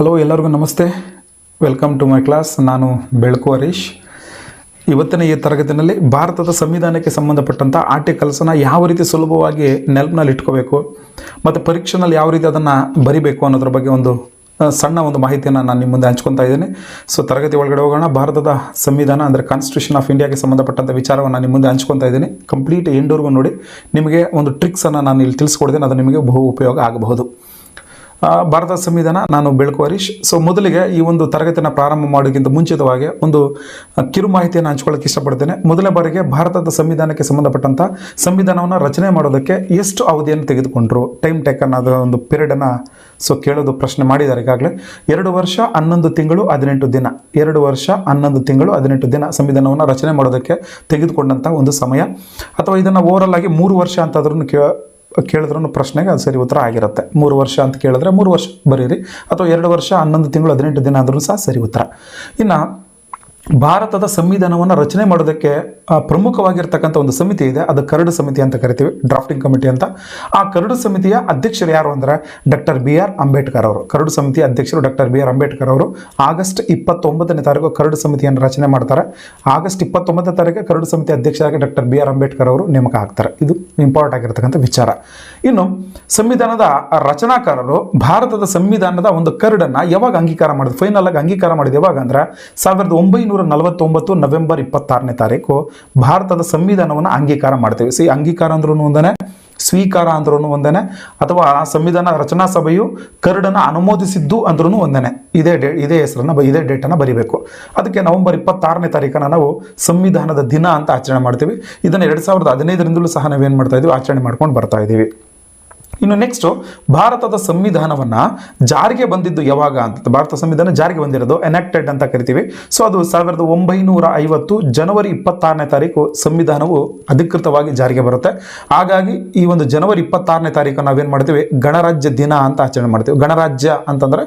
Hello ಎಲ್ಲರಿಗೂ ನಮಸ್ತೆ. Welcome to my class ನಾನು ಬೆಳಕು ಹರೀಶ್. ಇವತ್ತಿನ ಈ ತರಗತಿನಲ್ಲಿ ಭಾರತದ ಸಂವಿಧಾನಕ್ಕೆ ಸಂಬಂಧಪಟ್ಟಂಥ ಆರ್ಟಿಕಲ್ಸನ್ನು ಯಾವ ರೀತಿ ಸುಲಭವಾಗಿ ನೆಲ್ಪ್ನಲ್ಲಿ ಇಟ್ಕೋಬೇಕು, ಮತ್ತು ಪರೀಕ್ಷೆನಲ್ಲಿ ಯಾವ ರೀತಿ ಅದನ್ನು ಬರಿಬೇಕು ಅನ್ನೋದ್ರ ಬಗ್ಗೆ ಒಂದು ಸಣ್ಣ ಒಂದು ಮಾಹಿತಿಯನ್ನು ನಾನು ನಿಮ್ಮ ಮುಂದೆ ಹಂಚ್ಕೊತಾ ಇದ್ದೀನಿ. ಸೊ ತರಗತಿ ಒಳಗಡೆ ಹೋಗೋಣ. ಭಾರತದ ಸಂವಿಧಾನ ಅಂದರೆ ಕಾನ್ಸ್ಟಿಟ್ಯೂಷನ್ ಆಫ್ ಇಂಡಿಯಾಗೆ ಸಂಬಂಧಪಟ್ಟಂಥ ವಿಚಾರವನ್ನು ನಿಮ್ಮ ಮುಂದೆ ಹಂಚ್ಕೊತಾ ಇದ್ದೀನಿ. ಕಂಪ್ಲೀಟ್ ಎಂಡೋರ್ಗೂ ನೋಡಿ, ನಿಮಗೆ ಒಂದು ಟ್ರಿಕ್ಸನ್ನು ನಾನು ಇಲ್ಲಿ ತಿಳಿಸ್ಕೊಡ್ತೇನೆ. ಅದು ನಿಮಗೆ ಬಹು ಉಪಯೋಗ ಆಗಬಹುದು. ಭಾರತ ಸಂವಿಧಾನ ನಾನು ಬೆಳಕು ಹರೀಶ್. ಸೊ ಮೊದಲಿಗೆ ಈ ಒಂದು ತರಗತಿಯನ್ನು ಪ್ರಾರಂಭ ಮಾಡೋಕ್ಕಿಂತ ಮುಂಚಿತವಾಗಿ ಒಂದು ಕಿರು ಮಾಹಿತಿಯನ್ನು ಹಂಚ್ಕೊಳ್ಳೋಕೆ ಇಷ್ಟಪಡ್ತೇನೆ. ಮೊದಲ ಬಾರಿಗೆ ಭಾರತದ ಸಂವಿಧಾನಕ್ಕೆ ಸಂಬಂಧಪಟ್ಟಂಥ ಸಂವಿಧಾನವನ್ನು ರಚನೆ ಮಾಡೋದಕ್ಕೆ ಎಷ್ಟು ಅವಧಿಯನ್ನು ತೆಗೆದುಕೊಂಡ್ರು? ಟೈಮ್ ಟೇಕನ್ ಅನ್ನೋದ ಒಂದು ಪೀರಿಯಡನ್ನು ಸೊ ಕೇಳೋದು ಪ್ರಶ್ನೆ ಮಾಡಿದ್ದಾರೆ ಈಗಾಗಲೇ. ಎರಡು ವರ್ಷ, ಹನ್ನೊಂದು ತಿಂಗಳು, ಹದಿನೆಂಟು ದಿನ. ಎರಡು ವರ್ಷ, ಹನ್ನೊಂದು ತಿಂಗಳು, ಹದಿನೆಂಟು ದಿನ ಸಂವಿಧಾನವನ್ನು ರಚನೆ ಮಾಡೋದಕ್ಕೆ ತೆಗೆದುಕೊಂಡಂಥ ಒಂದು ಸಮಯ. ಅಥವಾ ಇದನ್ನು ಓವರಲ್ ಆಗಿ ಮೂರು ವರ್ಷ ಅಂತಾದ್ರೂ ಕೇ ಕೇಳಿದ್ರೂ ಪ್ರಶ್ನೆಗೆ ಅದು ಸರಿ ಉತ್ತರ ಆಗಿರುತ್ತೆ. ಮೂರು ವರ್ಷ ಅಂತ ಕೇಳಿದ್ರೆ ಮೂರು ವರ್ಷ ಬರೀರಿ. ಅಥವಾ ಎರಡು ವರ್ಷ, ಹನ್ನೊಂದು ತಿಂಗಳು, ಹದಿನೆಂಟು ದಿನ ಆದರೂ ಸಹ ಸರಿ ಉತ್ತರ. ಇನ್ನು ಭಾರತದ ಸಂವಿಧಾನವನ್ನು ರಚನೆ ಮಾಡೋದಕ್ಕೆ ಪ್ರಮುಖವಾಗಿರ್ತಕ್ಕಂಥ ಒಂದು ಸಮಿತಿ ಇದೆ. ಅದು ಕರಡು ಸಮಿತಿ ಅಂತ ಕರಿತೀವಿ, ಡ್ರಾಫ್ಟಿಂಗ್ ಕಮಿಟಿ ಅಂತ. ಆ ಕರಡು ಸಮಿತಿಯ ಅಧ್ಯಕ್ಷರು ಯಾರು ಅಂದರೆ ಡಾಕ್ಟರ್ ಬಿ ಆರ್ ಅಂಬೇಡ್ಕರ್ ಅವರು. ಕರಡು ಸಮಿತಿಯ ಅಧ್ಯಕ್ಷರು ಡಾಕ್ಟರ್ ಬಿ ಆರ್ ಅಂಬೇಡ್ಕರ್ ಅವರು. ಆಗಸ್ಟ್ ಇಪ್ಪತ್ತೊಂಬತ್ತನೇ ತಾರೀಕು ಕರಡು ಸಮಿತಿಯನ್ನು ರಚನೆ ಮಾಡ್ತಾರೆ. ಆಗಸ್ಟ್ ಇಪ್ಪತ್ತೊಂಬತ್ತನೇ ತಾರೀಕು ಕರಡು ಸಮಿತಿ ಅಧ್ಯಕ್ಷರಾಗಿ ಡಾಕ್ಟರ್ ಬಿ ಆರ್ ಅಂಬೇಡ್ಕರ್ ಅವರು ನೇಮಕ ಆಗ್ತಾರೆ. ಇದು ಇಂಪಾರ್ಟ್ ಆಗಿರ್ತಕ್ಕಂಥ ವಿಚಾರ. ಇನ್ನು ಸಂವಿಧಾನದ ರಚನಾಕಾರರು ಭಾರತದ ಸಂವಿಧಾನದ ಒಂದು ಕರಡನ್ನು ಯಾವಾಗ ಅಂಗೀಕಾರ ಮಾಡಿದ್ರು? ಫೈನಲ್ ಆಗಿ ಅಂಗೀಕಾರ ಮಾಡಿದ ಯಾವಾಗ ಅಂದರೆ ಸಾವಿರದ ಒಂಬೈನೂರ ನಲವತ್ತೊಂಬತ್ತು ನವೆಂಬರ್ ಇಪ್ಪತ್ತಾರನೇ ತಾರೀಕು ಭಾರತದ ಸಂವಿಧಾನವನ್ನು ಅಂಗೀಕಾರ ಮಾಡ್ತೇವೆ. ಸಿ, ಅಂಗೀಕಾರ ಅಂದ್ರೂ ಒಂದನೇ, ಸ್ವೀಕಾರ ಅಂದ್ರೂ ಒಂದನೇ, ಅಥವಾ ಸಂವಿಧಾನ ರಚನಾ ಸಭೆಯು ಕರಡನ್ನು ಅನುಮೋದಿಸಿದ್ದು ಅಂದ್ರೂ ಒಂದನೇ. ಇದೇ ಡೇ, ಇದೇ ಹೆಸರನ್ನ ಇದೇ ಡೇಟನ್ನು ಬರಿಬೇಕು. ಅದಕ್ಕೆ ನವೆಂಬರ್ ಇಪ್ಪತ್ತಾರನೇ ತಾರೀಕನ್ನು ನಾವು ಸಂವಿಧಾನದ ದಿನ ಅಂತ ಆಚರಣೆ ಮಾಡ್ತೀವಿ. ಇದನ್ನು ಎರಡು ಸಾವಿರದ ಹದಿನೈದರಿಂದಲೂ ಸಹ ನಾವೇನು ಮಾಡ್ತಾ ಇದ್ದೀವಿ ಆಚರಣೆ ಮಾಡ್ಕೊಂಡು ಬರ್ತಾ ಇದ್ದೀವಿ ಇನ್ನು ನೆಕ್ಸ್ಟು ಭಾರತದ ಸಂವಿಧಾನವನ್ನು ಜಾರಿಗೆ ಬಂದಿದ್ದು ಯಾವಾಗ ಅಂತ ಭಾರತ ಸಂವಿಧಾನ ಜಾರಿಗೆ ಬಂದಿರೋದು ಎನಾಕ್ಟೆಡ್ ಅಂತ ಕರಿತೀವಿ. ಸೊ ಅದು ಸಾವಿರದ ಒಂಬೈನೂರ ಐವತ್ತು ಜನವರಿ ಇಪ್ಪತ್ತಾರನೇ ತಾರೀಕು ಸಂವಿಧಾನವು ಅಧಿಕೃತವಾಗಿ ಜಾರಿಗೆ ಬರುತ್ತೆ. ಹಾಗಾಗಿ ಈ ಒಂದು ಜನವರಿ ಇಪ್ಪತ್ತಾರನೇ ತಾರೀಕು ನಾವೇನು ಮಾಡ್ತೀವಿ? ಗಣರಾಜ್ಯ ದಿನ ಅಂತ ಆಚರಣೆ ಮಾಡ್ತೀವಿ. ಗಣರಾಜ್ಯ ಅಂತಂದರೆ